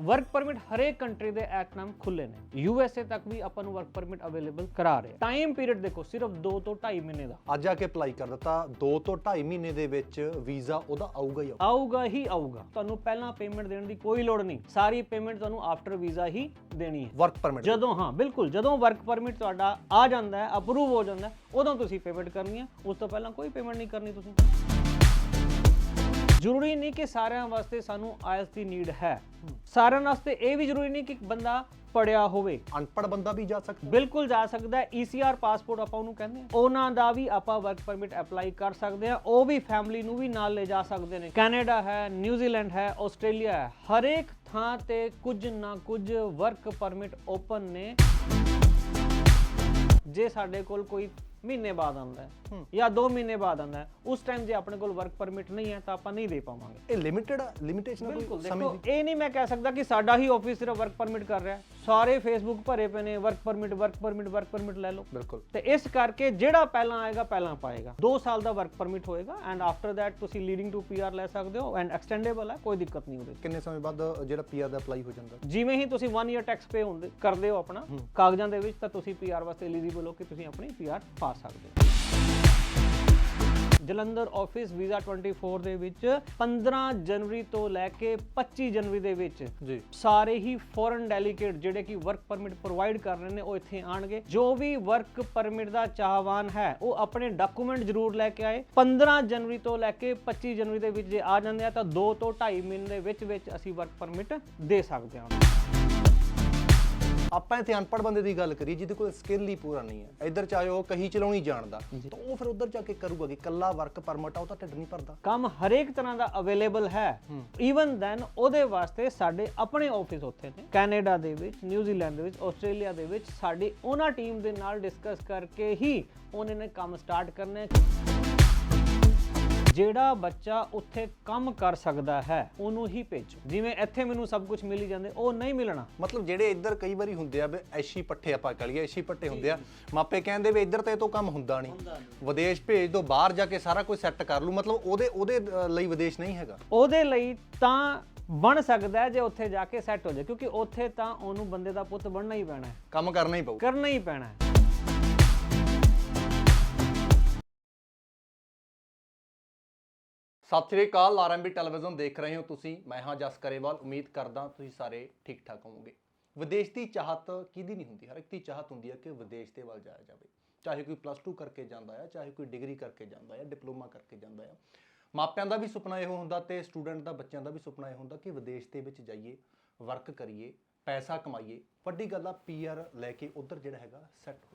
Work permit ਹਰੇਕ country ਦੇ ਐਟ ਨਾਮ ਖੁੱਲੇ ਨੇ। ਯੂ ਐਸ ਏ ਤੱਕ ਵੀ ਆਪਾਂ ਨੂੰ ਵਰਕ ਪਰਮਿਟ ਅਵੇਲੇਬਲ ਕਰਾ ਰਹੇ ਟਾਈਮ ਪੀਰੀਅਡ ਦੇਖੋ ਸਿਰਫ 2 ਤੋਂ 2.5 ਮਹੀਨੇ ਦਾ। ਅੱਜ ਆ ਕੇ ਅਪਲਾਈ ਕਰ ਦਿੱਤਾ। 2 ਤੋਂ 2.5 ਮਹੀਨੇ ਦੇ ਵਿੱਚ ਵੀਜ਼ਾ ਉਹਦਾ ਆਊਗਾ ਹੀ ਆਊਗਾ। ਹੀ ਆਊਗਾ। ਤੁਹਾਨੂੰ ਪਹਿਲਾਂ ਪੇਮੈਂਟ ਦੇਣ ਦੀ ਕੋਈ ਲੋੜ ਨਹੀਂ। ਸਾਰੀ ਪੇਮੈਂਟ ਤੁਹਾਨੂੰ ਆਫਟਰ ਵੀਜ਼ਾ ਹੀ ਦੇਣੀ ਹੈ। ਵਰਕ ਪਰਮਿਟ ਜਦੋਂ ਹਾਂ ਬਿਲਕੁਲ ਜਦੋਂ ਵਰਕ ਪਰਮਿਟ ਤੁਹਾਡਾ ਆ ਜਾਂਦਾ ਹੈ ਅਪਰੂਵ ਹੋ ਜਾਂਦਾ ਹੈ ਉਦੋਂ ਤੁਸੀਂ ਪੇਮੈਂਟ ਕਰਨੀ ਹੈ। ਉਸ ਤੋਂ ਪਹਿਲਾਂ ਕੋਈ ਪੇਮੈਂਟ ਨਹੀਂ ਕਰਨੀ ਤੁਸੀਂ। ਜ਼ਰੂਰੀ ਨਹੀਂ ਕਿ ਸਾਰਿਆਂ ਵਾਸਤੇ ਸਾਨੂੰ ਆਇਲਸ ਦੀ ਨੀਡ ਹੈ। ਸਾਰਿਆਂ ਵਾਸਤੇ ਇਹ ਵੀ ਜ਼ਰੂਰੀ ਨਹੀਂ ਕਿ ਬੰਦਾ ਪੜਿਆ ਹੋਵੇ। ਅਨਪੜ੍ਹ ਬੰਦਾ ਵੀ ਜਾ ਸਕਦਾ ਬਿਲਕੁਲ ਜਾ ਸਕਦਾ ਹੈ। ਈਸੀਆਰ ਪਾਸਪੋਰਟ ਆਪਾਂ ਉਹਨੂੰ ਕਹਿੰਦੇ ਆ ਉਹਨਾਂ ਦਾ ਵੀ ਆਪਾਂ ਵਰਕ ਪਰਮਿਟ ਅਪਲਾਈ ਕਰ ਸਕਦੇ ਆ ਉਹ ਵੀ ਫੈਮਿਲੀ ਨੂੰ ਵੀ ਨਾਲ ਲੈ ਜਾ ਸਕਦੇ ਨੇ। ਕੈਨੇਡਾ ਹੈ ਨਿਊਜ਼ੀਲੈਂਡ ਹੈ ਆਸਟ੍ਰੇਲੀਆ ਹੈ। ਹਰੇਕ ਥਾਂ ਤੇ ਕੁਝ ਨਾ ਕੁਝ ਵਰਕ ਪਰਮਿਟ ਓਪਨ ਨੇ। ਜੇ ਸਾਡੇ ਕੋਲ ਕੋਈ ਮਹੀਨੇ ਬਾਅਦ ਆਉਂਦਾ ਹੈ। ਜਾਂ 2 ਮਹੀਨੇ ਬਾਅਦ ਆਉਂਦਾ ਹੈ। ਉਸ ਟਾਈਮ ਜੇ ਆਪਣੇ ਕੋਲ ਵਰਕ ਪਰਮਿਟ ਨਹੀਂ ਹੈ ਤਾਂ ਆਪਾਂ ਨਹੀਂ ਦੇ ਪਾਵਾਂਗੇ। ਇਹ ਲਿਮਿਟਡ ਲਿਮਿਟੇਸ਼ਨ ਕੋਈ ਸਮੇਂ ਦੇਖੋ ਦੀ? ਇਹ ਨਹੀਂ ਮੈਂ ਕਹਿ ਸਕਦਾ ਕਿ ਸਾਡਾ ਹੀ ਆਫਿਸ ਸਿਰਫ ਵਰਕ ਪਰਮਿਟ ਕਰ ਰਿਹਾ ਹੈ। ਸਾਰੇ ਫੇਸਬੁੱਕ ਭਰੇ ਪਏ ਨੇ work permit work permit work permit ਲੈ ਲਓ। ਬਿਲਕੁਲ। ਤੇ ਇਸ ਕਰਕੇ ਜਿਹੜਾ ਪਹਿਲਾਂ ਆਏਗਾ ਪਹਿਲਾਂ ਪਾਏਗਾ। 2 ਸਾਲ ਦਾ ਵਰਕ ਪਰਮਿਟ ਹੋਏਗਾ ਐਂਡ ਆਫਟਰ ਥੈਟ ਤੁਸੀਂ ਲੀਡਿੰਗ ਟੂ ਪੀਆਰ ਲੈ ਸਕਦੇ ਹੋ ਐਂਡ ਐਕਸਟੈਂਡੇਬਲ ਹੈ ਕੋਈ ਦਿੱਕਤ ਨਹੀਂ ਉਹਦੇ। ਕਿੰਨੇ ਸਮੇਂ ਬਾਅਦ ਜਿਹੜਾ ਪੀਆਰ ਦਾ ਅਪਲਾਈ ਹੋ ਜਾਂਦਾ? ਜਿਵੇਂ ਹੀ ਤੁਸੀਂ 1 ਇਅਰ ਟੈਕਸ ਪੇ ਹੁੰਦੇ ਕਰਦੇ ਹੋ ਆਪਣਾ ਕਾਗਜ਼ਾਂ ਦੇ ਵਿੱਚ ਤਾਂ ਤੁਸੀਂ ਪੀਆਰ ਵਾਸਤੇ ਐਲੀਜੀਬਲ ਹੋ ਕਿ ਤੁਸੀਂ ਆਪਣੀ ਪੀਆਰ ਪਾ ਸਕਦੇ ਹੋ। ਜਲੰਧਰ ਆਫਿਸ ਵੀਜ਼ਾ 24 ਦੇ ਵਿੱਚ 15 ਜਨਵਰੀ ਤੋਂ ਲੈ ਕੇ 25 ਜਨਵਰੀ ਦੇ ਵਿੱਚ ਜੀ। ਸਾਰੇ ਹੀ ਫੋਰਨ ਡੈਲੀਗੇਟ ਜਿਹੜੇ ਕਿ ਵਰਕ ਪਰਮਿਟ ਪ੍ਰੋਵਾਈਡ ਕਰ ਰਹੇ ਨੇ ਉਹ ਇੱਥੇ ਆਣਗੇ ਜੋ ਵੀ ਵਰਕ ਪਰਮਿਟ ਦਾ ਚਾਹਵਾਨ ਹੈ ਉਹ ਆਪਣੇ ਡਾਕੂਮੈਂਟ ਜ਼ਰੂਰ ਲੈ ਕੇ ਆਏ। 15 ਜਨਵਰੀ ਤੋਂ ਲੈ ਕੇ 25 ਜਨਵਰੀ ਦੇ ਵਿੱਚ ਜੇ ਆ ਜਾਂਦੇ ਆ ਤਾਂ 2 ਤੋਂ 2.5 ਮਹੀਨੇ ਦੇ ਵਿੱਚ ਵਿੱਚ ਅਸੀਂ ਵਰਕ ਪਰਮਿਟ ਦੇ ਸਕਦੇ ਹਾਂ। ਆਪਾਂ ਇੱਥੇ ਅਨਪੜ੍ਹ ਬੰਦੇ ਦੀ ਗੱਲ ਕਰੀਏ ਜਿਹਦੇ ਕੋਲ ਸਕਿੱਲ ਹੀ ਪੂਰਾ ਨਹੀਂ ਹੈ। ਇੱਧਰ ਚਾਹੇ ਉਹ ਕਹੀ ਚਲਾਉਣੀ ਜਾਣਦਾ। ਤਾਂ ਉਹ ਫਿਰ ਉੱਧਰ ਜਾ ਕੇ ਕਰੂਗਾ ਕਿ ਕੱਲਾ ਵਰਕ ਪਰਮਿਟ ਆ ਉਹ ਤਾਂ ਢਿੱਡ ਨਹੀਂ ਭਰਦਾ। ਕੰਮ ਹਰੇਕ ਤਰ੍ਹਾਂ ਦਾ ਅਵੇਲੇਬਲ ਹੈ। ਈਵਨ ਦੈਨ ਉਹਦੇ ਵਾਸਤੇ ਸਾਡੇ ਆਪਣੇ ਆਫਿਸ ਉੱਥੇ ਨੇ ਕੈਨੇਡਾ ਦੇ ਵਿੱਚ ਨਿਊਜ਼ੀਲੈਂਡ ਦੇ ਵਿੱਚ ਆਸਟ੍ਰੇਲੀਆ ਦੇ ਵਿੱਚ ਸਾਡੀ ਉਹਨਾਂ ਟੀਮ ਦੇ ਨਾਲ ਡਿਸਕਸ ਕਰਕੇ ਹੀ ਉਹਨਾਂ ਨੇ ਕੰਮ ਸਟਾਰਟ ਕਰਨਾ ਹੈ। ਜਿਹੜਾ ਬੱਚਾ ਉੱਥੇ ਕੰਮ ਕਰ ਸਕਦਾ ਹੈ ਉਹਨੂੰ ਹੀ ਭੇਜੋ। ਜਿਵੇਂ ਇੱਥੇ ਮੈਨੂੰ ਸਭ ਕੁਝ ਮਿਲ ਹੀ ਜਾਂਦੇ ਉਹ ਨਹੀਂ ਮਿਲਣਾ। ਮਤਲਬ ਜਿਹੜੇ ਇੱਧਰ ਕਈ ਵਾਰੀ ਹੁੰਦੇ ਆ ਵੀ ਐਸ਼ੀ ਪੱਠੇ ਆਪਾਂ ਕਹ ਲਈਏ ਐਸ਼ੀ ਪੱਠੇ ਹੁੰਦੇ ਆ ਮਾਪੇ ਕਹਿੰਦੇ ਵੀ ਇੱਧਰ ਤੇ ਤੋਂ ਕੰਮ ਹੁੰਦਾ ਨਹੀਂ। ਵਿਦੇਸ਼ ਭੇਜ ਦੋ ਬਾਹਰ ਜਾ ਕੇ ਸਾਰਾ ਕੁਝ ਸੈੱਟ ਕਰ ਲੂ ਮਤਲਬ ਉਹਦੇ ਉਹਦੇ ਲਈ ਵਿਦੇਸ਼ ਨਹੀਂ ਹੈਗਾ। ਉਹਦੇ ਲਈ ਤਾਂ ਬਣ ਸਕਦਾ ਜੇ ਉੱਥੇ ਜਾ ਕੇ ਸੈੱਟ ਹੋ ਜਾਏ ਕਿਉਂਕਿ ਉੱਥੇ ਤਾਂ ਉਹਨੂੰ ਬੰਦੇ ਦਾ ਪੁੱਤ ਬਣਨਾ ਹੀ ਪੈਣਾ ਹੈ। ਕੰਮ ਕਰਨਾ ਹੀ ਪਊ। ਕਰਨਾ ਹੀ ਪੈਣਾ ਹੈ। ਸਤਿ ਸ਼੍ਰੀ ਅਕਾਲ ਆਰਐਮਬੀ ਟੈਲੀਵਿਜ਼ਨ ਦੇਖ ਰਹੇ ਹੋ ਤੁਸੀਂ। ਮੈਂ ਹਾਂ ਜਸ ਕਰੇਵਾਲ, ਉਮੀਦ ਕਰਦਾ ਤੁਸੀਂ ਸਾਰੇ ਠੀਕ ਠਾਕ ਹੋਵੋਗੇ। ਵਿਦੇਸ਼ ਦੀ ਚਾਹਤ ਕਿਹਦੀ ਨਹੀਂ ਹੁੰਦੀ? ਹਰ ਇੱਕ ਦੀ ਚਾਹਤ ਹੁੰਦੀ ਹੈ ਕਿ ਵਿਦੇਸ਼ ਦੇ ਵੱਲ ਜਾਇਆ ਜਾਵੇ। ਚਾਹੇ ਕੋਈ ਪਲੱਸ 2 ਕਰਕੇ ਜਾਂਦਾ ਹੈ ਚਾਹੇ ਕੋਈ ਡਿਗਰੀ ਕਰਕੇ ਜਾਂਦਾ ਹੈ ਡਿਪਲੋਮਾ ਕਰਕੇ ਜਾਂਦਾ ਹੈ ਮਾਪਿਆਂ ਦਾ ਵੀ ਸੁਪਨਾ ਇਹੋ ਹੁੰਦਾ ਤੇ ਸਟੂਡੈਂਟ ਦਾ, ਬੱਚਿਆਂ ਦਾ ਵੀ ਸੁਪਨਾ ਇਹ ਹੁੰਦਾ ਕਿ ਵਿਦੇਸ਼ ਦੇ ਵਿੱਚ ਜਾਈਏ ਵਰਕ ਕਰੀਏ, ਪੈਸਾ ਕਮਾਈਏ। ਵੱਡੀ ਗੱਲ ਆ ਪੀਆਰ ਲੈ ਕੇ ਉਧਰ ਜਿਹੜਾ ਹੈਗਾ ਸੈੱਟ ਹੋਈਏ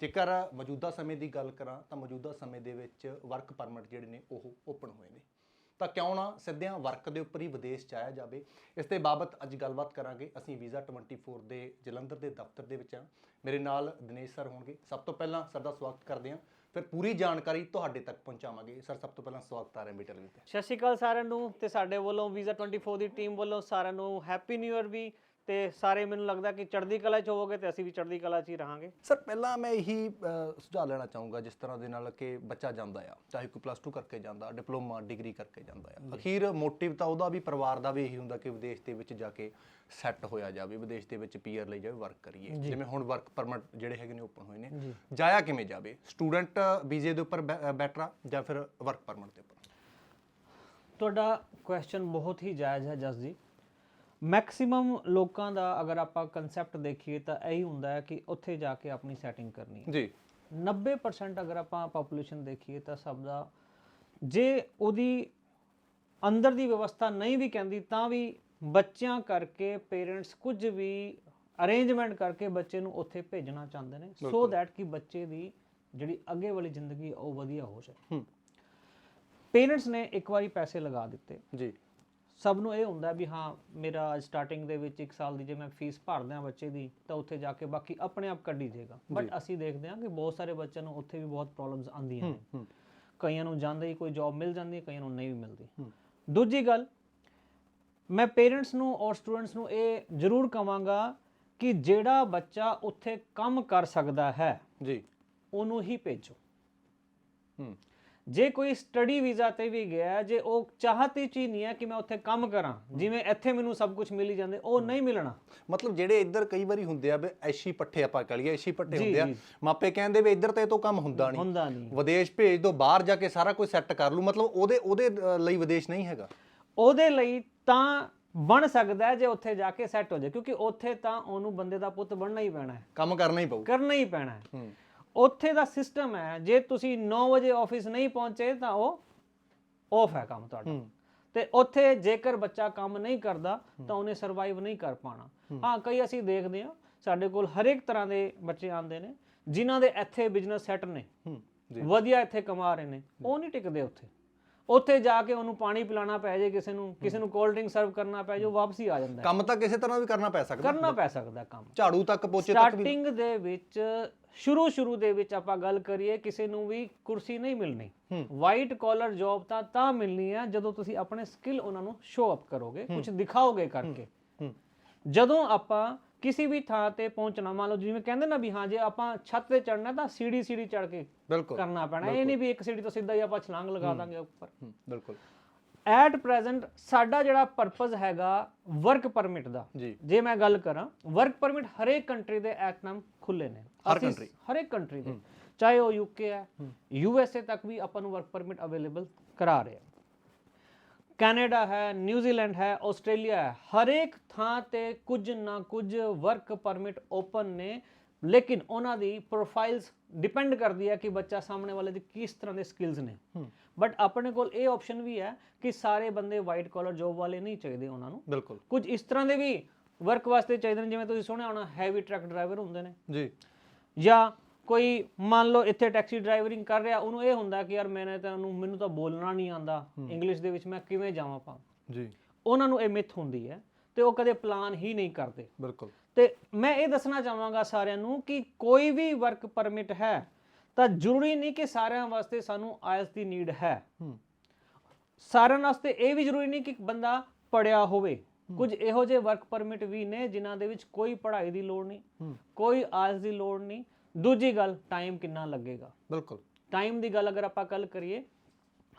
ਜੇਕਰ ਮੌਜੂਦਾ ਸਮੇਂ ਦੀ ਗੱਲ ਕਰਾਂ ਤਾਂ ਮੌਜੂਦਾ ਸਮੇਂ ਦੇ ਵਿੱਚ ਵਰਕ ਪਰਮਿਟ ਜਿਹੜੇ ਨੇ ਉਹ ਓਪਨ ਹੋਏ ਨੇ। ਤਾਂ ਕਿਉਂ ਨਾ ਸਿੱਧਿਆਂ ਵਰਕ ਦੇ ਉੱਪਰ ਹੀ ਵਿਦੇਸ਼ ਚ ਆਇਆ ਜਾਵੇ। ਇਸ ਦੇ ਬਾਬਤ ਅੱਜ ਗੱਲਬਾਤ ਕਰਾਂਗੇ। ਅਸੀਂ ਵੀਜ਼ਾ 24 ਦੇ ਜਲੰਧਰ ਦੇ ਦਫ਼ਤਰ ਦੇ ਵਿੱਚ ਆ ਮੇਰੇ ਨਾਲ ਦਿਨੇਸ਼ ਸਰ ਹੋਣਗੇ। ਸਭ ਤੋਂ ਪਹਿਲਾਂ ਸਰ ਦਾ ਸਵਾਗਤ ਕਰਦੇ ਹਾਂ। ਫਿਰ ਪੂਰੀ ਜਾਣਕਾਰੀ ਤੁਹਾਡੇ ਤੱਕ ਪਹੁੰਚਾਵਾਂਗੇ। ਸਰ ਸਭ ਤੋਂ ਪਹਿਲਾਂ ਸਵਾਗਤ ਆ ਰਿਹਾ ਬੀ ਟੈਲੀਵਿਜ਼ਨ ਸਤਿ ਸ਼੍ਰੀ ਅਕਾਲ ਸਾਰਿਆਂ ਨੂੰ ਤੇ ਸਾਡੇ ਵੱਲੋਂ ਵੀਜ਼ਾ 24 ਦੀ ਟੀਮ ਵੱਲੋਂ ਸਾਰਿਆਂ ਨੂੰ ਹੈਪੀ ਨਿਊ ਇਅਰ ਵੀ। ਤੇ ਸਾਰੇ ਮੈਨੂੰ ਲੱਗਦਾ ਕਿ ਚੜ੍ਹਦੀ ਕਲਾ 'ਚ ਹੋਵੋਗੇ ਤੇ ਅਸੀਂ ਵੀ ਚੜ੍ਹਦੀ ਕਲਾ 'ਚ ਹੀ ਰਹਾਂਗੇ। ਸਰ ਪਹਿਲਾਂ ਮੈਂ ਇਹੀ ਅ, ਸੁਝਾਅ ਲੈਣਾ ਚਾਹੂੰਗਾ ਜਿਸ ਤਰ੍ਹਾਂ ਦੇ ਨਾਲ ਕਿ ਬੱਚਾ ਜਾਂਦਾ ਆ ਚਾਹੇ ਕੋਈ ਪਲੱਸ 2 ਕਰਕੇ ਜਾਂਦਾ ਡਿਪਲੋਮਾ ਡਿਗਰੀ ਕਰਕੇ ਜਾਂਦਾ ਆ। ਅਖੀਰ ਮੋਟਿਵ ਤਾਂ ਉਹਦਾ ਵੀ ਪਰਿਵਾਰ ਦਾ ਵੀ ਇਹੀ ਹੁੰਦਾ ਕਿ ਵਿਦੇਸ਼ ਦੇ ਵਿੱਚ ਜਾ ਕੇ ਸੈੱਟ ਹੋਇਆ ਜਾਵੇ ਵਿਦੇਸ਼ ਦੇ ਵਿੱਚ ਪੀਆਰ ਲਈ ਜਾਵੇ ਵਰਕ ਕਰੀਏ। ਜਿਵੇਂ ਹੁਣ ਵਰਕ ਪਰਮਿਟ ਜਿਹੜੇ ਹੈਗੇ ਨੇ ਓਪਨ ਹੋਏ ਨੇ। ਜਾਇਆ ਕਿਵੇਂ ਜਾਵੇ? ਸਟੂਡੈਂਟ ਵੀਜ਼ੇ ਦੇ ਉੱਪਰ ਬੈਟਰ ਆ ਜਾਂ ਫਿਰ ਵਰਕ ਪਰਮਿਟ ਦੇ ਉੱਪਰ? ਤੁਹਾਡਾ ਕੁਐਸਚਨ ਬਹੁਤ ਹੀ ਜਾਇਜ਼ ਹੈ ਜਸ ਜੀ। ਮੈਕਸਿਮਮ ਲੋਕਾਂ ਦਾ ਅਗਰ ਆਪਾਂ ਕਨਸੈਪਟ ਦੇਖੀਏ ਤਾਂ ਇਹੀ ਹੁੰਦਾ ਹੈ ਕਿ ਉੱਥੇ ਜਾ ਕੇ ਆਪਣੀ ਸੈਟਿੰਗ ਕਰਨੀ ਹੈ। ਜੀ। 90% ਅਗਰ ਆਪਾਂ ਪੋਪੂਲੇਸ਼ਨ ਦੇਖੀਏ ਤਾਂ ਸਭ ਦਾ ਜੇ ਉਹਦੀ ਅੰਦਰ ਦੀ ਵਿਵਸਥਾ ਨਹੀਂ ਵੀ ਕਹਿੰਦੀ ਤਾਂ ਵੀ ਬੱਚਿਆਂ ਕਰਕੇ ਪੇਰੈਂਟਸ ਕੁਝ ਵੀ ਅਰੇਂਜਮੈਂਟ ਕਰਕੇ ਬੱਚੇ ਨੂੰ ਉੱਥੇ ਭੇਜਣਾ ਚਾਹੁੰਦੇ ਨੇ। ਸੋ ਦੈਟ ਕਿ ਬੱਚੇ ਦੀ ਜਿਹੜੀ ਅੱਗੇ ਵਾਲੀ ਜ਼ਿੰਦਗੀ ਉਹ ਵਧੀਆ ਹੋ ਜਾਏ। ਹੂੰ। ਪੇਰੈਂਟਸ ਨੇ ਇੱਕ ਵਾਰੀ ਪੈਸੇ ਲਗਾ ਦਿੱਤੇ। ਜੀ। ਸਭ ਨੂੰ ਇਹ ਹੁੰਦਾ ਵੀ ਹਾਂ ਮੇਰਾ ਸਟਾਰਟਿੰਗ ਦੇ ਵਿੱਚ 1 ਸਾਲ ਦੀ ਜੇ ਮੈਂ ਫੀਸ ਭਰਦਾ ਬੱਚੇ ਦੀ ਤਾਂ ਉੱਥੇ ਜਾ ਕੇ ਬਾਕੀ ਆਪਣੇ ਆਪ ਕੱਢੀ ਜਾਏਗਾ ਬਟ ਅਸੀਂ ਦੇਖਦੇ ਹਾਂ ਕਿ ਬਹੁਤ ਸਾਰੇ ਬੱਚਿਆਂ ਨੂੰ ਉੱਥੇ ਵੀ ਬਹੁਤ ਪ੍ਰੋਬਲਮਸ ਆਉਂਦੀਆਂ ਨੇ। ਕਈਆਂ ਨੂੰ ਜਾਂਦੇ ਹੀ ਕੋਈ ਜੌਬ ਮਿਲ ਜਾਂਦੀ ਹੈ ਕਈਆਂ ਨੂੰ ਨਹੀਂ ਵੀ ਮਿਲਦੀ। ਦੂਜੀ ਗੱਲ ਮੈਂ ਪੇਰੈਂਟਸ ਨੂੰ ਔਰ ਸਟੂਡੈਂਟਸ ਨੂੰ ਇਹ ਜ਼ਰੂਰ ਕਵਾਂਗਾ ਕਿ ਜਿਹੜਾ ਬੱਚਾ ਉੱਥੇ ਕੰਮ ਕਰ ਸਕਦਾ ਹੈ ਜੀ। ਉਹਨੂੰ ਹੀ ਭੇਜੋ। ਹੂੰ। ਜੇ ਕੋਈ ਸਟੱਡੀ ਵੀਜ਼ਾ ਤੇ ਵੀ ਗਿਆ ਜੇ ਉਹ ਚਾਹਤੀ ਚੀ ਨਹੀਂ ਹੈ ਕਿ ਮੈਂ ਉੱਥੇ ਕੰਮ ਕਰਾਂ ਜਿਵੇਂ ਇੱਥੇ ਮੈਨੂੰ ਸਭ ਕੁਝ ਮਿਲ ਹੀ ਜਾਂਦੇ ਉਹ ਨਹੀਂ ਮਿਲਣਾ। ਮਤਲਬ ਜਿਹੜੇ ਇੱਧਰ ਕਈ ਵਾਰੀ ਹੁੰਦੇ ਆ ਵੀ ਐਸ਼ੀ ਪੱਠੇ ਆਪਾਂ ਕਹ ਲਈਏ ਐਸ਼ੀ ਪੱਠੇ ਹੁੰਦੇ ਆ। ਮਾਪੇ ਕਹਿੰਦੇ ਵੀ ਇੱਧਰ ਤੇ ਤੋਂ ਕੰਮ ਹੁੰਦਾ ਨਹੀਂ। ਹੁੰਦਾ ਨਹੀਂ। ਵਿਦੇਸ਼ ਭੇਜ ਦੋ ਬਾਹਰ ਜਾ ਕੇ ਸਾਰਾ ਕੁਝ ਸੈੱਟ ਕਰ ਲੂ ਮਤਲਬ ਉਹਦੇ ਉਹਦੇ ਲਈ ਵਿਦੇਸ਼ ਨਹੀਂ ਹੈਗਾ। ਉਹਦੇ ਲਈ ਤਾਂ ਬਣ ਸਕਦਾ ਹੈ ਜੇ ਉੱਥੇ ਜਾ ਕੇ ਸੈੱਟ ਹੋ ਜਾਏ ਕਿਉਂਕਿ ਉੱਥੇ ਤਾਂ ਉਹਨੂੰ ਬੰਦੇ ਦਾ ਪੁੱਤ ਬਣਨਾ ਹੀ ਪੈਣਾ ਹੈ। ਕੰਮ ਕਰਨਾ ਹੀ ਪਊ। ਕਰਨਾ ਹੀ ਪੈਣਾ ਹੂੰ। ਉੱਥੇ ਦਾ ਸਿਸਟਮ ਹੈ ਜੇ ਤੁਸੀਂ 9 ਵਜੇ ਆਫਿਸ ਨਹੀਂ ਪਹੁੰਚੇ ਤਾਂ ਉਹ ਆਫ ਹੈ ਕੰਮ ਤੁਹਾਡਾ। ਤੇ ਉੱਥੇ ਜੇਕਰ ਬੱਚਾ ਕੰਮ ਨਹੀਂ ਕਰਦਾ ਤਾਂ ਉਹਨੇ ਸਰਵਾਈਵ ਨਹੀਂ ਕਰ ਪਾਣਾ ਹਾਂ। ਕਈ ਅਸੀਂ ਦੇਖਦੇ ਹਾਂ ਸਾਡੇ ਕੋਲ ਹਰੇਕ ਤਰ੍ਹਾਂ ਦੇ ਬੱਚੇ ਆਉਂਦੇ ਨੇ ਜਿਨ੍ਹਾਂ ਦੇ ਇੱਥੇ ਬਿਜ਼ਨਸ ਸੈੱਟ ਨੇ। ਵਧੀਆ ਇੱਥੇ ਕਮਾ ਰਹੇ ਨੇ ਉਹ ਨਹੀਂ ਟਿਕਦੇ ਉੱਥੇ। ਉੱਥੇ ਜਾ ਕੇ ਉਹਨੂੰ ਪਾਣੀ ਪਿਲਾਣਾ ਪੈ ਜੇ ਕਿਸੇ ਨੂੰ ਕਿਸੇ ਨੂੰ ਕੋਲਡ ਡਰਿੰਕ ਸਰਵ ਕਰਨਾ ਪੈ ਜੇ ਉਹ ਵਾਪਸੀ ਆ ਜਾਂਦਾ। ਕੰਮ ਤਾਂ ਕਿਸੇ ਤਰ੍ਹਾਂ ਵੀ ਕਰਨਾ ਪੈ ਸਕਦਾ। ਕਰਨਾ ਪੈ ਸਕਦਾ ਕੰਮ। ਝਾੜੂ ਤੱਕ ਪੋਚੇ ਤੱਕ ਵੀ। ਸਟਾਰਟਿੰਗ ਦੇ ਵਿੱਚ ਸ਼ੁਰੂ ਸ਼ੁਰੂ ਦੇ ਵਿੱਚ ਆਪਾਂ ਗੱਲ ਕਰੀਏ ਕਿਸੇ ਨੂੰ ਵੀ ਕੁਰਸੀ ਨਹੀਂ ਮਿਲਣੀ। ਵਾਈਟ ਕਾਲਰ ਜੌਬ ਤਾਂ ਤਾਂ ਮਿਲਣੀ ਹੈ ਜਦੋਂ ਤੁਸੀਂ ਆਪਣੇ ਸਕਿੱਲ ਉਹਨਾਂ ਨੂੰ ਸ਼ੋ ਅਪ ਕਰੋਗੇ ਕੁਝ ਦਿਖਾਓਗੇ ਕਰਕੇ। ਜਦੋਂ ਆਪਾਂ ਕਿਸੇ ਵੀ ਥਾਂ ਤੇ ਪਹੁੰਚਣਾ ਮੰਨ ਲਓ ਜਿਵੇਂ ਕਹਿੰਦੇ ਨਾ ਵੀ ਹਾਂ ਜੇ ਆਪਾਂ ਛੱਤ ਤੇ ਚੜਨਾ ਤਾਂ ਸੀੜੀ ਸੀੜੀ ਚੜ ਕੇ ਕਰਨਾ ਪੈਣਾ। ਇਹ ਨਹੀਂ ਵੀ ਇੱਕ ਸੀੜੀ ਤੋਂ ਸਿੱਧਾ ਹੀ ਆਪਾਂ ਛਲਾਂਗ ਲਗਾ ਦਾਂਗੇ ਉੱਪਰ। ਬਿਲਕੁਲ। ਐਟ ਪ੍ਰੈਜ਼ੈਂਟ ਸਾਡਾ ਜਿਹੜਾ ਪਰਪਸ ਹੈਗਾ ਵਰਕ ਪਰਮਿਟ ਦਾ। ਜੀ। ਜੇ ਮੈਂ ਗੱਲ ਕਰਾਂ ਵਰਕ ਪਰਮਿਟ ਹਰੇਕ ਕੰਟਰੀ ਦੇ ਐਟ ਨਾਮ ਖੁੱਲੇ ਨੇ। ਹਰ country? ਹਰੇਕ ਕੰਟਰੀ ਦੇ। ਚਾਹੇ ਉਹ ਯੂਕੇ ਹੈ ਯੂਐਸਏ ਤੱਕ ਵੀ ਆਪਾਂ ਨੂੰ ਵਰਕ ਪਰਮਿਟ ਅਵੇਲੇਬਲ ਕਰਾ ਰਹੇ ਆ। ਕੈਨੇਡਾ ਹੈ ਨਿਊਜ਼ੀਲੈਂਡ ਹੈ ਆਸਟ੍ਰੇਲੀਆ ਹੈ। ਹਰੇਕ ਥਾਂ ਤੇ ਕੁਝ ਨਾ ਕੁਝ ਵਰਕ ਪਰਮਿਟ ਓਪਨ ਨੇ। ਲੇਕਿਨ ਉਹਨਾਂ ਦੀ ਪ੍ਰੋਫਾਈਲਸ ਡਿਪੈਂਡ ਕਰਦੀ ਹੈ ਕਿ ਬੱਚਾ ਸਾਹਮਣੇ ਵਾਲੇ ਦੀ ਕਿਸ ਤਰ੍ਹਾਂ ਦੇ ਸਕਿੱਲਸ ਨੇ। ਬਟ ਆਪਣੇ ਕੋਲ ਇਹ ਆਪਸ਼ਨ ਵੀ ਹੈ ਕਿ ਸਾਰੇ ਬੰਦੇ ਵਾਈਟ ਕਾਲਰ ਜੌਬ ਵਾਲੇ ਨਹੀਂ ਚਾਹੀਦੇ ਉਹਨਾਂ ਨੂੰ। ਬਿਲਕੁਲ। ਕੁਝ ਇਸ ਤਰ੍ਹਾਂ ਦੇ ਵੀ ਵਰਕ ਵਾਸਤੇ ਚਾਹੀਦੇ ਨੇ ਜਿਵੇਂ ਤੁਸੀਂ ਸੁਣਿਆ ਹੋਣਾ ਹੈਵੀ ਟਰੱਕ ਡਰਾਈਵਰ ਹੁੰਦੇ ਨੇ। ਜੀ। ਜਾਂ ਕੋਈ ਮੰਨ ਲਓ ਇੱਥੇ ਟੈਕਸੀ ਡਰਾਈਵਰਿੰਗ ਕਰ ਰਿਹਾ ਉਹਨੂੰ ਇਹ ਹੁੰਦਾ ਕਿ ਯਾਰ ਮੈਨੇ ਤਾਂ ਉਹਨੂੰ ਮੈਨੂੰ ਤਾਂ ਬੋਲਣਾ ਨਹੀਂ ਆਂਦਾ ਇੰਗਲਿਸ਼ ਦੇ ਵਿੱਚ ਮੈਂ ਕਿਵੇਂ ਜਾਵਾਂ ਪਾ ਜੀ। ਉਹਨਾਂ ਨੂੰ ਇਹ ਮਿਥ ਹੁੰਦੀ ਹੈ। ਤੇ ਉਹ ਕਦੇ ਪਲਾਨ ਹੀ ਨਹੀਂ ਕਰਦੇ। ਬਿਲਕੁਲ। ਤੇ ਮੈਂ ਇਹ ਦੱਸਣਾ ਚਾਹਾਂਗਾ ਸਾਰਿਆਂ ਨੂੰ ਕਿ ਕੋਈ ਵੀ ਵਰਕ ਪਰਮਿਟ ਹੈ ਤਾਂ ਜ਼ਰੂਰੀ ਨਹੀਂ ਕਿ ਸਾਰਿਆਂ ਵਾਸਤੇ ਸਾਨੂੰ ਆਇਲਸ ਦੀ ਨੀਡ ਹੈ। ਸਾਰਿਆਂ ਵਾਸਤੇ ਇਹ ਵੀ ਜ਼ਰੂਰੀ ਨਹੀਂ ਕਿ ਬੰਦਾ ਪੜਿਆ ਹੋਵੇ। ਕੁਝ ਇਹੋ ਜਿਹੇ ਵਰਕ ਪਰਮਿਟ ਵੀ ਨੇ ਜਿਨ੍ਹਾਂ ਦੇ ਵਿੱਚ ਕੋਈ ਪੜ੍ਹਾਈ ਦੀ ਲੋੜ ਨਹੀਂ ਕੋਈ ਆਇਲਸ ਦੀ ਲੋੜ ਨਹੀਂ। ਦੂਜੀ ਗੱਲ ਟਾਈਮ ਕਿੰਨਾ ਲੱਗੇਗਾ। ਬਿਲਕੁਲ। ਟਾਈਮ ਦੀ ਗੱਲ ਅਗਰ ਆਪਾਂ ਕੱਲ ਕਰੀਏ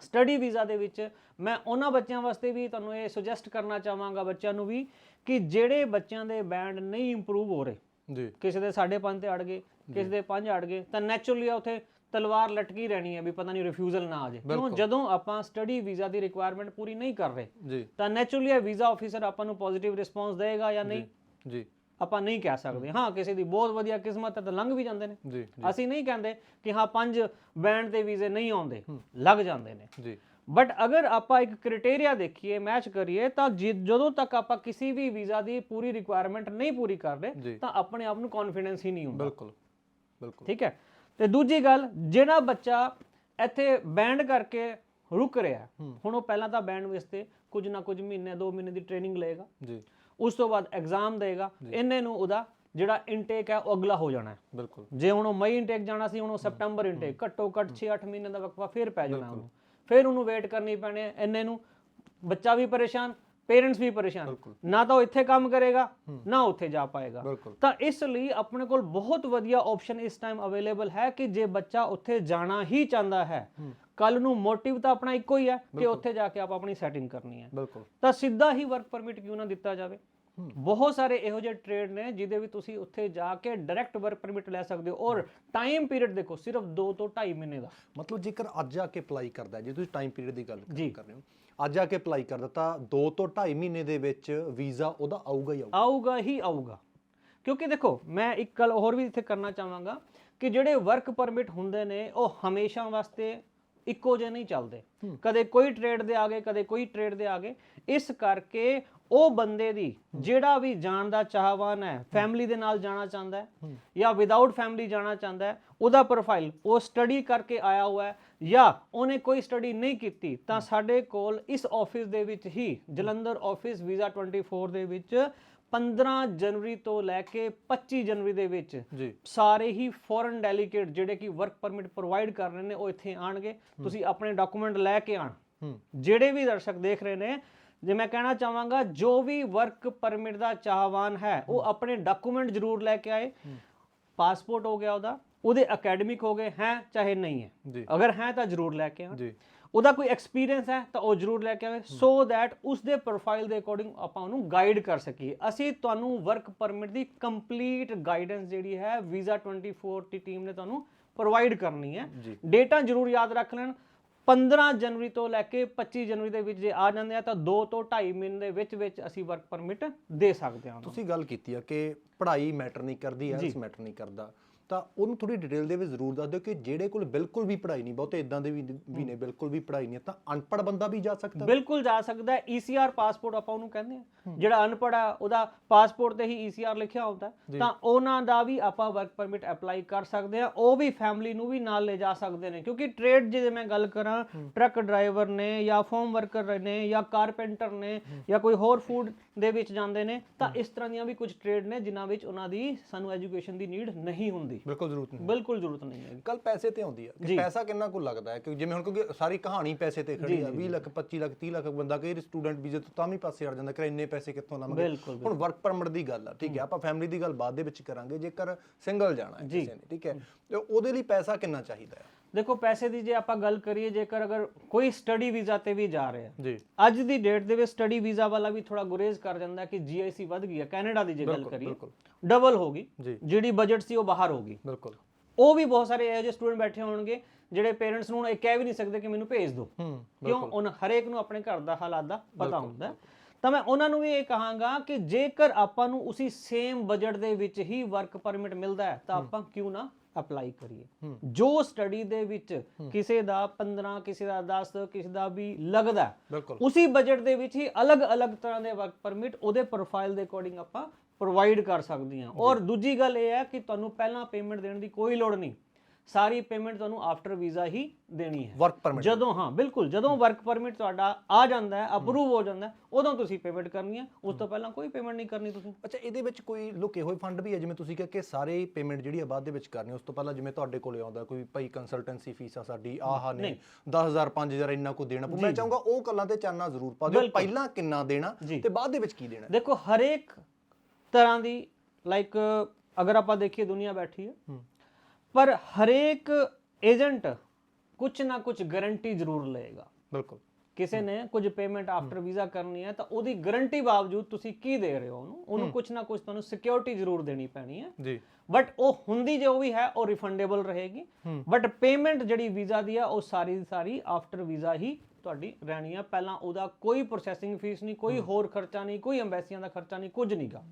ਸਟੱਡੀ ਵੀਜ਼ਾ ਦੇ ਵਿੱਚ ਮੈਂ ਉਹਨਾਂ ਬੱਚਿਆਂ ਵਾਸਤੇ ਵੀ ਤੁਹਾਨੂੰ ਇਹ ਸੁਜੈਸਟ ਕਰਨਾ ਚਾਹਾਂਗਾ ਬੱਚਿਆਂ ਨੂੰ ਵੀ ਕਿ ਜਿਹੜੇ ਬੱਚਿਆਂ ਦੇ ਬੈਂਡ ਨਹੀਂ ਇੰਪਰੂਵ ਹੋ ਰਹੇ ਜੀ। ਕਿਸੇ ਦੇ 5.5 ਤੇ ਅੜ ਗਏ ਕਿਸੇ ਦੇ 5 ਅੜ ਗਏ ਤਾਂ ਨੈਚੁਰਲੀ ਉਥੇ ਤਲਵਾਰ ਲਟਕੀ ਰਹਿਣੀ ਹੈ ਵੀ ਪਤਾ ਨਹੀਂ ਰਿਫਿਊਜ਼ਲ ਨਾ ਆ ਜਾਏ। ਕਿਉਂ? ਜਦੋਂ ਆਪਾਂ ਸਟੱਡੀ ਵੀਜ਼ਾ ਦੀ ਰਿਕੁਆਇਰਮੈਂਟ ਪੂਰੀ ਨਹੀਂ ਕਰ ਰਹੇ ਜੀ। ਤਾਂ ਨੈਚੁਰਲੀ ਇਹ ਵੀਜ਼ਾ ਆਫੀਸਰ ਆਪਾਂ ਨੂੰ ਪੋਜ਼ਿਟਿਵ ਰਿਸਪੌਂਸ ਦੇਗਾ ਜਾਂ। ਨਹੀਂ। ਜੀ। ਆਪਾਂ ਨਹੀਂ ਕਹਿ ਸਕਦੇ। ਹਾਂ। ਕਿਸੇ ਦੀ ਬਹੁਤ ਵਧੀਆ ਕਿਸਮਤ ਹੈ ਤਾਂ ਲੰਘ ਵੀ ਜਾਂਦੇ ਨੇ। ਜੀ ਅਸੀਂ ਨਹੀਂ ਕਹਿੰਦੇ ਕਿ ਹਾਂ ਪੰਜ ਬੈਂਡ ਦੇ ਵੀਜ਼ੇ ਨਹੀਂ ਆਉਂਦੇ। ਲੱਗ ਜਾਂਦੇ ਨੇ। ਜੀ। ਬਟ ਅਗਰ ਆਪਾਂ ਇੱਕ ਕ੍ਰਾਈਟੇਰੀਆ ਦੇਖੀਏ ਮੈਚ ਕਰੀਏ ਤਾਂ ਜਦੋਂ ਤੱਕ ਆਪਾਂ ਕਿਸੇ ਵੀ ਵੀਜ਼ਾ ਦੀ ਪੂਰੀ ਰਿਕੁਆਇਰਮੈਂਟ ਨਹੀਂ ਪੂਰੀ ਕਰ ਜੀ। ਰਹੇ ਤਾਂ ਆਪਣੇ ਆਪ ਨੂੰ ਕੌਨਫੀਡੈਂਸ ਹੀ ਨਹੀਂ ਹੁੰਦਾ। ਬਿਲਕੁਲ ਬਿਲਕੁਲ। ਠੀਕ ਹੈ? ਤੇ ਦੂਜੀ ਗੱਲ ਜਿਹੜਾ ਬੱਚਾ ਇੱਥੇ ਬੈਂਡ ਕਰਕੇ ਰੁਕ ਰਿਹਾ ਹੁਣ ਉਹ ਪਹਿਲਾਂ ਤਾਂ ਬੈਂਡ ਵਾਸਤੇ ਕੁਝ ਨਾ ਕੁਝ ਮਹੀਨੇ ਦੋ ਮਹੀਨੇ ਦੀ ਟ੍ਰੇਨਿੰਗ ਲਏਗਾ। ਜੀ। ਉਸ ਤੋਂ ਬਾਅਦ ਐਗਜ਼ਾਮ ਦੇਗਾ ਇੰਨੇ ਨੂੰ ਉਹਦਾ ਜਿਹੜਾ ਇਨਟੇਕ ਹੈ ਉਹ ਅਗਲਾ ਹੋ ਜਾਣਾ ਹੈ। ਬਿਲਕੁਲ। ਜੇ ਹੁਣ ਉਹ ਮਈ ਇਨਟੇਕ ਜਾਣਾ ਸੀ ਹੁਣ ਉਹ ਸਪਟੈਂਬਰ ਇਨਟੇਕ ਘੱਟੋ ਘੱਟ 6-8 ਮਹੀਨੇ ਦਾ ਵਕਫਾ ਫਿਰ ਪੈ ਜਾਣਾ ਉਹਨੂੰ। ਫਿਰ ਉਹਨੂੰ ਵੇਟ ਕਰਨੀ ਪੈਣੀ ਹੈ ਇੰਨੇ ਨੂੰ ਬੱਚਾ ਵੀ ਪਰੇਸ਼ਾਨ ਪੇਰੈਂਟਸ ਵੀ ਪਰੇਸ਼ਾਨ। ਨਾ ਤਾਂ ਉਹ ਇੱਥੇ ਕੰਮ ਕਰੇਗਾ ਨਾ ਉੱਥੇ ਜਾ ਪਾਏਗਾ। ਤਾਂ ਇਸ ਲਈ ਆਪਣੇ ਕੋਲ ਬਹੁਤ ਵਧੀਆ ਆਪਸ਼ਨ ਇਸ ਟਾਈਮ ਅਵੇਲੇਬਲ ਹੈ ਕਿ ਜੇ ਬੱਚਾ ਉੱਥੇ ਜਾਣਾ ਹੀ ਚਾਹੁੰਦਾ ਹੈ ਕੱਲ ਨੂੰ ਮੋਟਿਵ ਤਾਂ ਆਪਣਾ ਇੱਕੋ ਹੀ ਹੈ ਕਿ ਉੱਥੇ ਜਾ ਕੇ ਆਪਾਂ ਆਪਣੀ ਸੈਟਿੰਗ ਕਰਨੀ ਹੈ। ਤਾਂ ਸਿੱਧਾ ਹੀ ਵਰਕ ਪਰਮਿਟ ਕਿਉਂ ਨਾ ਦਿੱਤਾ ਜਾਵੇ? ਬਹੁਤ ਸਾਰੇ ਇਹੋ ਜਿਹੇ ਟ੍ਰੇਡ ਨੇ ਜਿਹਦੇ ਵੀ ਤੁਸੀਂ ਉੱਥੇ ਜਾ ਕੇ ਡਾਇਰੈਕਟ ਵਰਕ ਪਰਮਿਟ ਲੈ ਸਕਦੇ ਹੋ ਔਰ ਟਾਈਮ ਪੀਰੀਅਡ ਦੇਖੋ ਸਿਰਫ 2 ਤੋਂ 2.5 ਮਹੀਨੇ ਦਾ। ਮਤਲਬ ਜੇਕਰ ਅੱਜ ਆ ਕੇ ਅਪਲਾਈ ਕਰਦਾ ਜੇ ਤੁਸੀਂ ਟਾਈਮ ਪੀਰੀਅਡ ਦੀ ਗੱਲ ਜੀ। ਕਰ ਰਹੇ ਹੋ ਅੱਜ ਆ ਕੇ ਅਪਲਾਈ ਕਰਦਾ ਤਾਂ 2 ਤੋਂ 2.5 ਮਹੀਨੇ ਦੇ ਵਿੱਚ ਵੀਜ਼ਾ ਉਹਦਾ ਆਊਗਾ ਹੀ ਆਊਗਾ। ਆਊਗਾ ਹੀ ਆਊਗਾ। ਕਿਉਂਕਿ ਦੇਖੋ ਮੈਂ ਇੱਕ ਗੱਲ ਹੋਰ ਵੀ ਇੱਥੇ ਕਰਨਾ ਚਾਹਾਂਗਾ ਕਿ ਜਿਹੜੇ ਵਰਕ ਪਰਮਿਟ ਹੁੰਦੇ ਨੇ ਉਹ ਹਮੇਸ਼ਾ ਵਾਸਤੇ ਇੱਕੋ ਜਿਹੇ ਨਹੀਂ ਚੱਲਦੇ। ਕਦੇ ਕੋਈ ਟ੍ਰੇਡ ਦੇ ਆਗੇ ਕਦੇ ਕੋਈ ਟ੍ਰੇਡ ਦੇ ਆਗੇ। ਇਸ ਕਰਕੇ ਉਹ ਬੰਦੇ ਦੀ ਜਿਹੜਾ ਵੀ ਜਾਣ ਦਾ ਚਾਹਵਾਨ ਹੈ ਫੈਮਿਲੀ ਦੇ ਨਾਲ ਜਾਣਾ ਚਾਹੁੰਦਾ ਹੈ ਜਾਂ ਵਿਦਆਊਟ ਫੈਮਿਲੀ ਜਾਣਾ ਚਾਹੁੰਦਾ ਹੈ ਉਹਦਾ ਪ੍ਰੋਫਾਈਲ ਉਹ ਸਟੱਡੀ ਕਰਕੇ ਆਇਆ ਹੋਇਆ ਹੈ ਜਾਂ ਉਹਨੇ ਕੋਈ ਸਟੱਡੀ ਨਹੀਂ ਕੀਤੀ ਤਾਂ ਸਾਡੇ ਕੋਲ ਇਸ ਆਫਿਸ ਦੇ ਵਿੱਚ ਹੀ ਜਲੰਧਰ ਆਫਿਸ ਵੀਜ਼ਾ 24 ਦੇ ਵਿੱਚ 15 ਜਨਵਰੀ ਤੋਂ ਲੈ ਕੇ 25 ਜਨਵਰੀ ਦੇ ਵਿੱਚ ਸਾਰੇ ਹੀ ਫੋਰਨ ਡੈਲੀਗੇਟ ਜਿਹੜੇ ਕਿ ਵਰਕ ਪਰਮਿਟ ਪ੍ਰੋਵਾਈਡ ਕਰ ਰਹੇ ਨੇ ਉਹ ਇੱਥੇ ਆਣਗੇ ਤੁਸੀਂ ਆਪਣੇ ਡਾਕੂਮੈਂਟ ਲੈ ਕੇ ਆਣ ਜਿਹੜੇ ਵੀ ਦਰਸ਼ਕ ਦੇਖ ਰਹੇ ਨੇ ਜੇ ਮੈਂ ਕਹਿਣਾ ਚਾਹਾਂਗਾ ਜੋ ਵੀ ਵਰਕ ਪਰਮਿਟ ਦਾ ਚਾਹਵਾਨ ਹੈ ਉਹ ਆਪਣੇ ਡਾਕੂਮੈਂਟ ਜ਼ਰੂਰ ਲੈ ਕੇ ਆਏ। ਪਾਸਪੋਰਟ ਹੋ ਗਿਆ ਉਹਦਾ ਉਹਦੇ ਅਕੈਡਮਿਕ ਹੋ ਗਏ ਹੈ ਚਾਹੇ ਨਹੀਂ ਹੈ। ਅਗਰ ਹੈ ਤਾਂ ਜ਼ਰੂਰ ਲੈ ਕੇ ਆਉਣ। ਜੀ। ਉਹਦਾ ਕੋਈ ਐਕਸਪੀਰੀਅੰਸ ਹੈ ਤਾਂ ਉਹ ਜ਼ਰੂਰ ਲੈ ਕੇ ਆਵੇ ਸੋ ਦੈਟ ਉਸ ਦੇ ਪ੍ਰੋਫਾਈਲ ਦੇ ਅਕੋਰਡਿੰਗ ਆਪਾਂ ਉਹਨੂੰ ਗਾਈਡ ਕਰ ਸਕੀਏ। ਅਸੀਂ ਤੁਹਾਨੂੰ ਵਰਕ ਪਰਮਿਟ ਦੀ ਕੰਪਲੀਟ ਗਾਈਡੈਂਸ ਜਿਹੜੀ ਹੈ ਵੀਜ਼ਾ 24 ਦੀ ਟੀਮ ਨੇ ਤੁਹਾਨੂੰ ਪ੍ਰੋਵਾਈਡ ਕਰਨੀ ਹੈ। ਡੇਟਾ ਜ਼ਰੂਰ ਯਾਦ ਰੱਖ ਲੈਣ। 15 ਜਨਵਰੀ ਤੋਂ ਲੈ ਕੇ 25 ਜਨਵਰੀ ਦੇ ਵਿੱਚ ਜੇ ਆ ਜਾਂਦੇ ਆ ਤਾਂ 2 ਤੋਂ 2.5 ਮਹੀਨੇ ਦੇ ਵਿੱਚ ਵਿੱਚ ਅਸੀਂ ਵਰਕ ਪਰਮਿਟ ਦੇ ਸਕਦੇ ਹਾਂ ਤੁਸੀਂ ਗੱਲ ਕੀਤੀ ਆ ਕਿ ਪੜ੍ਹਾਈ ਮੈਟਰ ਨਹੀਂ ਕਰਦੀ ਐਲਸ ਮੈਟਰ ਨਹੀਂ ਕਰਦਾ। ਤਾਂ ਉਹਨੂੰ ਥੋੜੀ ਡਿਟੇਲ ਦੇ ਵਿੱਚ ਜ਼ਰੂਰ ਦੱਸ ਦਿਓ ਕਿ ਜਿਹੜੇ ਕੋਲ ਬਿਲਕੁਲ ਵੀ ਪੜ੍ਹਾਈ ਨਹੀਂ ਬਹੁਤੇ ਇਦਾਂ ਦੇ ਵੀ ਨੇ ਬਿਲਕੁਲ ਵੀ ਪੜ੍ਹਾਈ ਨਹੀਂ ਤਾਂ ਅਨਪੜ੍ਹ ਬੰਦਾ ਵੀ ਜਾ ਸਕਦਾ ਬਿਲਕੁਲ ਜਾ ਸਕਦਾ ਈਸੀਆਰ ਪਾਸਪੋਰਟ ਆਪਾਂ ਉਹਨੂੰ ਕਹਿੰਦੇ ਆ ਜਿਹੜਾ ਅਨਪੜ੍ਹ ਆ ਉਹਦਾ ਪਾਸਪੋਰਟ ਤੇ ਹੀ ਈਸੀਆਰ ਲਿਖਿਆ ਹੁੰਦਾ। ਤਾਂ ਉਹਨਾਂ ਦਾ ਵੀ ਆਪਾਂ ਵਰਕ ਪਰਮਿਟ ਅਪਲਾਈ ਕਰ ਸਕਦੇ ਆ ਉਹ ਵੀ ਫੈਮਿਲੀ ਨੂੰ ਵੀ ਨਾਲ ਲੈ ਜਾ ਸਕਦੇ ਨੇ। ਕਿਉਂਕਿ ਟ੍ਰੇਡ ਜੇ ਮੈਂ ਗੱਲ ਕਰਾਂ ਟਰੱਕ ਡਰਾਈਵਰ ਨੇ ਜਾਂ ਫਾਰਮ ਵਰਕਰ ਨੇ ਜਾਂ ਕਾਰਪੈਂਟਰ ਨੇ ਜਾਂ ਕੋਈ ਹੋਰ ਫੂਡ ਦੇ ਵਿੱਚ ਜਾਂਦੇ ਨੇ ਤਾਂ ਇਸ ਤਰ੍ਹਾਂ ਦੀਆਂ ਵੀ ਕੁਝ ਟ੍ਰੇਡ ਨੇ ਜਿਨ੍ਹਾਂ ਵਿੱਚ ਉਹਨਾਂ ਦੀ ਸਾਨੂੰ ਐਜੂਕੇਸ਼ਨ ਦੀ ਨੀਡ ਨਹੀਂ ਹੁੰਦੀ। ਬਿਲਕੁਲ ਜ਼ਰੂਰਤ ਨਹੀਂ ਬਿਲਕੁਲ ਜ਼ਰੂਰਤ ਨਹੀਂ ਹੈ ਗੱਲ ਪੈਸੇ ਤੇ ਆਉਂਦੀ ਆ। ਕਿ ਪੈਸਾ ਕਿੰਨਾ ਕੁ ਲੱਗਦਾ ਹੈ? ਕਿ ਜਿਵੇਂ ਹੁਣ ਕਿਉਂਕਿ ਸਾਰੀ ਕਹਾਣੀ ਪੈਸੇ ਤੇ ਖੜੀ ਆ। 20 ਲੱਖ 25 ਲੱਖ 30 ਲੱਖ ਬੰਦਾ ਕਈ ਸਟੂਡੈਂਟ ਵੀਜ਼ੇ ਤੋਂ ਤਾਂ ਵੀ ਪਾਸੇ ਹਟ ਜਾਂਦਾ। ਕਿ ਇੰਨੇ ਪੈਸੇ ਕਿੱਥੋਂ ਲਾਵਾਂਗੇ? ਹੁਣ ਵਰਕ ਪਰਮਿਟ ਦੀ ਗੱਲ ਆ ਠੀਕ ਹੈ। ਆਪਾਂ ਫੈਮਿਲੀ ਦੀ ਗੱਲ ਬਾਅਦ ਦੇ ਵਿੱਚ ਕਰਾਂਗੇ। ਜੇਕਰ ਸਿੰਗਲ ਜਾਣਾ ਹੈ ਕਿਸੇ ਨੇ ਠੀਕ ਹੈ। ਤੇ ਉਹਦੇ ਲਈ ਪੈਸਾ ਕਿੰਨਾ ਚਾਹੀਦਾ ਹੈ? ਦੇਖੋ ਪੈਸੇ ਦੀ ਜੇ ਆਪਾਂ ਗੱਲ ਕਰੀਏ ਜੇਕਰ ਅਗਰ ਕੋਈ ਸਟੱਡੀ ਵੀਜ਼ਾ ਤੇ ਵੀ ਜਾ ਰਿਹਾ ਜੀ। ਅੱਜ ਦੀ ਡੇਟ ਦੇ ਵਿੱਚ ਸਟੱਡੀ ਵੀਜ਼ਾ ਵਾਲਾ ਵੀ ਥੋੜਾ ਗੁਰੇਜ਼ ਕਰ ਜਾਂਦਾ ਕਿ ਜੀਆਈਸੀ ਵੱਧ ਗਈ ਹੈ। ਕੈਨੇਡਾ ਦੀ ਜੇ ਗੱਲ ਕਰੀਏ ਡਬਲ ਹੋ ਗਈ। ਜਿਹੜੀ ਬਜਟ ਸੀ ਉਹ ਬਾਹਰ ਹੋ ਗਈ। ਬਿਲਕੁਲ। ਉਹ ਵੀ ਬਹੁਤ ਸਾਰੇ ਇਹੋ ਜਿਹੇ ਸਟੂਡੈਂਟ ਬੈਠੇ ਹੋਣਗੇ ਜਿਹੜੇ ਪੇਰੈਂਟਸ ਨੂੰ ਇਹ ਕਹਿ ਵੀ ਨਹੀਂ ਸਕਦੇ ਕਿ ਮੈਨੂੰ ਭੇਜ ਦਿਓ। ਕਿਉਂ? ਉਹਨਾਂ ਹਰੇਕ ਨੂੰ ਆਪਣੇ ਘਰ ਦਾ ਹਾਲਾਤ ਦਾ ਪਤਾ ਹੁੰਦਾ। ਤਾਂ ਮੈਂ ਉਹਨਾਂ ਨੂੰ ਵੀ ਇਹ ਕਹਾਂਗਾ ਕਿ ਜੇਕਰ ਆਪਾਂ ਨੂੰ ਉਸੇ ਸੇਮ ਬਜਟ ਦੇ ਵਿੱਚ ਹੀ ਵਰਕ ਪਰਮਿਟ ਮਿਲਦਾ ਹੈ ਤਾਂ ਆਪਾਂ ਕਿਉਂ ਨਾ ਅਪਲਾਈ ਕਰੀਏ। ਜੋ ਸਟੱਡੀ ਦੇ ਵਿੱਚ ਕਿਸੇ ਦਾ 15 ਕਿਸੇ ਦਾ 10 ਕਿਸੇ ਦਾ ਵੀ ਲੱਗਦਾ ਉਸੇ ਬਜਟ ਦੇ ਵਿੱਚ ਹੀ ਅਲੱਗ-ਅਲੱਗ ਤਰ੍ਹਾਂ ਦੇ ਵਰਕ ਪਰਮਿਟ ਉਹਦੇ ਪ੍ਰੋਫਾਈਲ ਦੇ ਅਕੋਰਡਿੰਗ ਆਪਾਂ ਪ੍ਰੋਵਾਈਡ ਕਰ ਸਕਦੇ ਹਾਂ ਔਰ ਦੂਜੀ ਗੱਲ ਇਹ ਹੈ ਕਿ ਤੁਹਾਨੂੰ ਪਹਿਲਾਂ ਪੇਮੈਂਟ ਦੇਣ ਦੀ ਕੋਈ ਲੋੜ ਨਹੀਂ। ਸਾਰੀ ਪੇਮੈਂਟ ਤੁਹਾਨੂੰ ਆਫਟਰ ਵੀਜ਼ਾ ਹੀ ਦੇਣੀ ਹੈ। ਵਰਕ ਪਰਮਿਟ ਜਦੋਂ ਹਾਂ ਬਿਲਕੁਲ ਜਦੋਂ ਵਰਕ ਪਰਮਿਟ ਤੁਹਾਡਾ ਆ ਜਾਂਦਾ ਹੈ ਅਪਰੂਵ ਹੋ ਜਾਂਦਾ ਉਦੋਂ ਤੁਸੀਂ ਪੇਮੈਂਟ ਕਰਨੀ ਹੈ। ਉਸ ਤੋਂ ਪਹਿਲਾਂ ਕੋਈ ਪੇਮੈਂਟ ਨਹੀਂ ਕਰਨੀ ਤੁਸੀਂ। ਅੱਛਾ ਇਹਦੇ ਵਿੱਚ ਕੋਈ ਲੁਕੇ ਹੋਏ ਫੰਡ ਵੀ ਹੈ ਜਿਵੇਂ ਤੁਸੀਂ ਕਿਹਾ ਕਿ ਸਾਰੇ ਪੇਮੈਂਟ ਜਿਹੜੀ ਆ ਬਾਅਦ ਦੇ ਵਿੱਚ ਕਰਨੀ ਉਸ ਤੋਂ ਪਹਿਲਾਂ ਜਿਵੇਂ ਤੁਹਾਡੇ ਕੋਲੇ ਆਉਂਦਾ ਕੋਈ ਭਾਈ ਕੰਸਲਟੈਂਸੀ ਫੀਸ ਆ ਸਾਡੀ ਆਹ ਨੇ 10000 5000 ਇੰਨਾ ਕੋ ਦੇਣਾ। ਪਊ ਮੈਂ ਚਾਹੂੰਗਾ ਉਹ ਗੱਲਾਂ ਤੇ ਚਾਨਣਾ ਜ਼ਰੂਰ ਪਾ ਦਿਓ ਪਹਿਲਾਂ ਕਿੰਨਾ ਦੇਣਾ। ਤੇ ਬਾਅਦ ਦੇ ਵਿੱਚ ਕੀ ਦੇਣਾ। ਦੇਖੋ ਹਰੇਕ ਤਰ੍ਹਾਂ ਦੀ ਲਾਈਕ ਅਗਰ ਆਪਾਂ ਦੇਖੀਏ ਦੁਨੀਆ ਬੈਠੀ ਹੂੰ। ਪਰ ਹਰੇਕ ਏਜੰਟ ਕੁਝ ਨਾ ਕੁਝ ਗਾਰੰਟੀ ਜ਼ਰੂਰ ਲਏਗਾ। ਬਿਲਕੁਲ। ਕਿਸੇ ਨੇ ਕੁਝ ਪੇਮੈਂਟ ਆਫਟਰ ਵੀਜ਼ਾ ਕਰਨੀ ਹੈ ਤਾਂ ਉਹਦੀ ਗਾਰੰਟੀ ਬਾਵਜੂਦ ਤੁਸੀਂ ਕੀ ਦੇ ਰਹੇ ਹੋ ਉਹਨੂੰ? ਉਹਨੂੰ ਕੁਝ ਨਾ ਕੁਝ ਤੁਹਾਨੂੰ ਸਿਕਿਉਰਿਟੀ ਜ਼ਰੂਰ ਦੇਣੀ ਪੈਣੀ ਹੈ। ਜੀ। ਬਟ ਉਹ ਹੁੰਦੀ ਜੋ ਵੀ ਹੈ ਉਹ ਰਿਫੰਡੇਬਲ ਰਹੇਗੀ। ਬਟ ਪੇਮੈਂਟ ਜਿਹੜੀ ਵੀਜ਼ਾ ਦੀ ਆ ਉਹ ਸਾਰੀ ਦੀ ਸਾਰੀ ਆਫਟਰ ਵੀਜ਼ਾ ਹੀ ਤੁਹਾਡੀ ਰਹਿਣੀ ਆ ਪਹਿਲਾਂ ਉਹਦਾ ਕੋਈ ਪ੍ਰੋਸੈਸਿੰਗ ਫੀਸ ਨਹੀਂ ਕੋਈ ਹੋਰ ਖਰਚਾ ਨਹੀਂ ਕੋਈ ਐਮਬੈਸੀਆਂ ਦਾ ਖਰਚਾ ਨਹੀਂ ਕੁਝ ਨਹੀਂਗਾ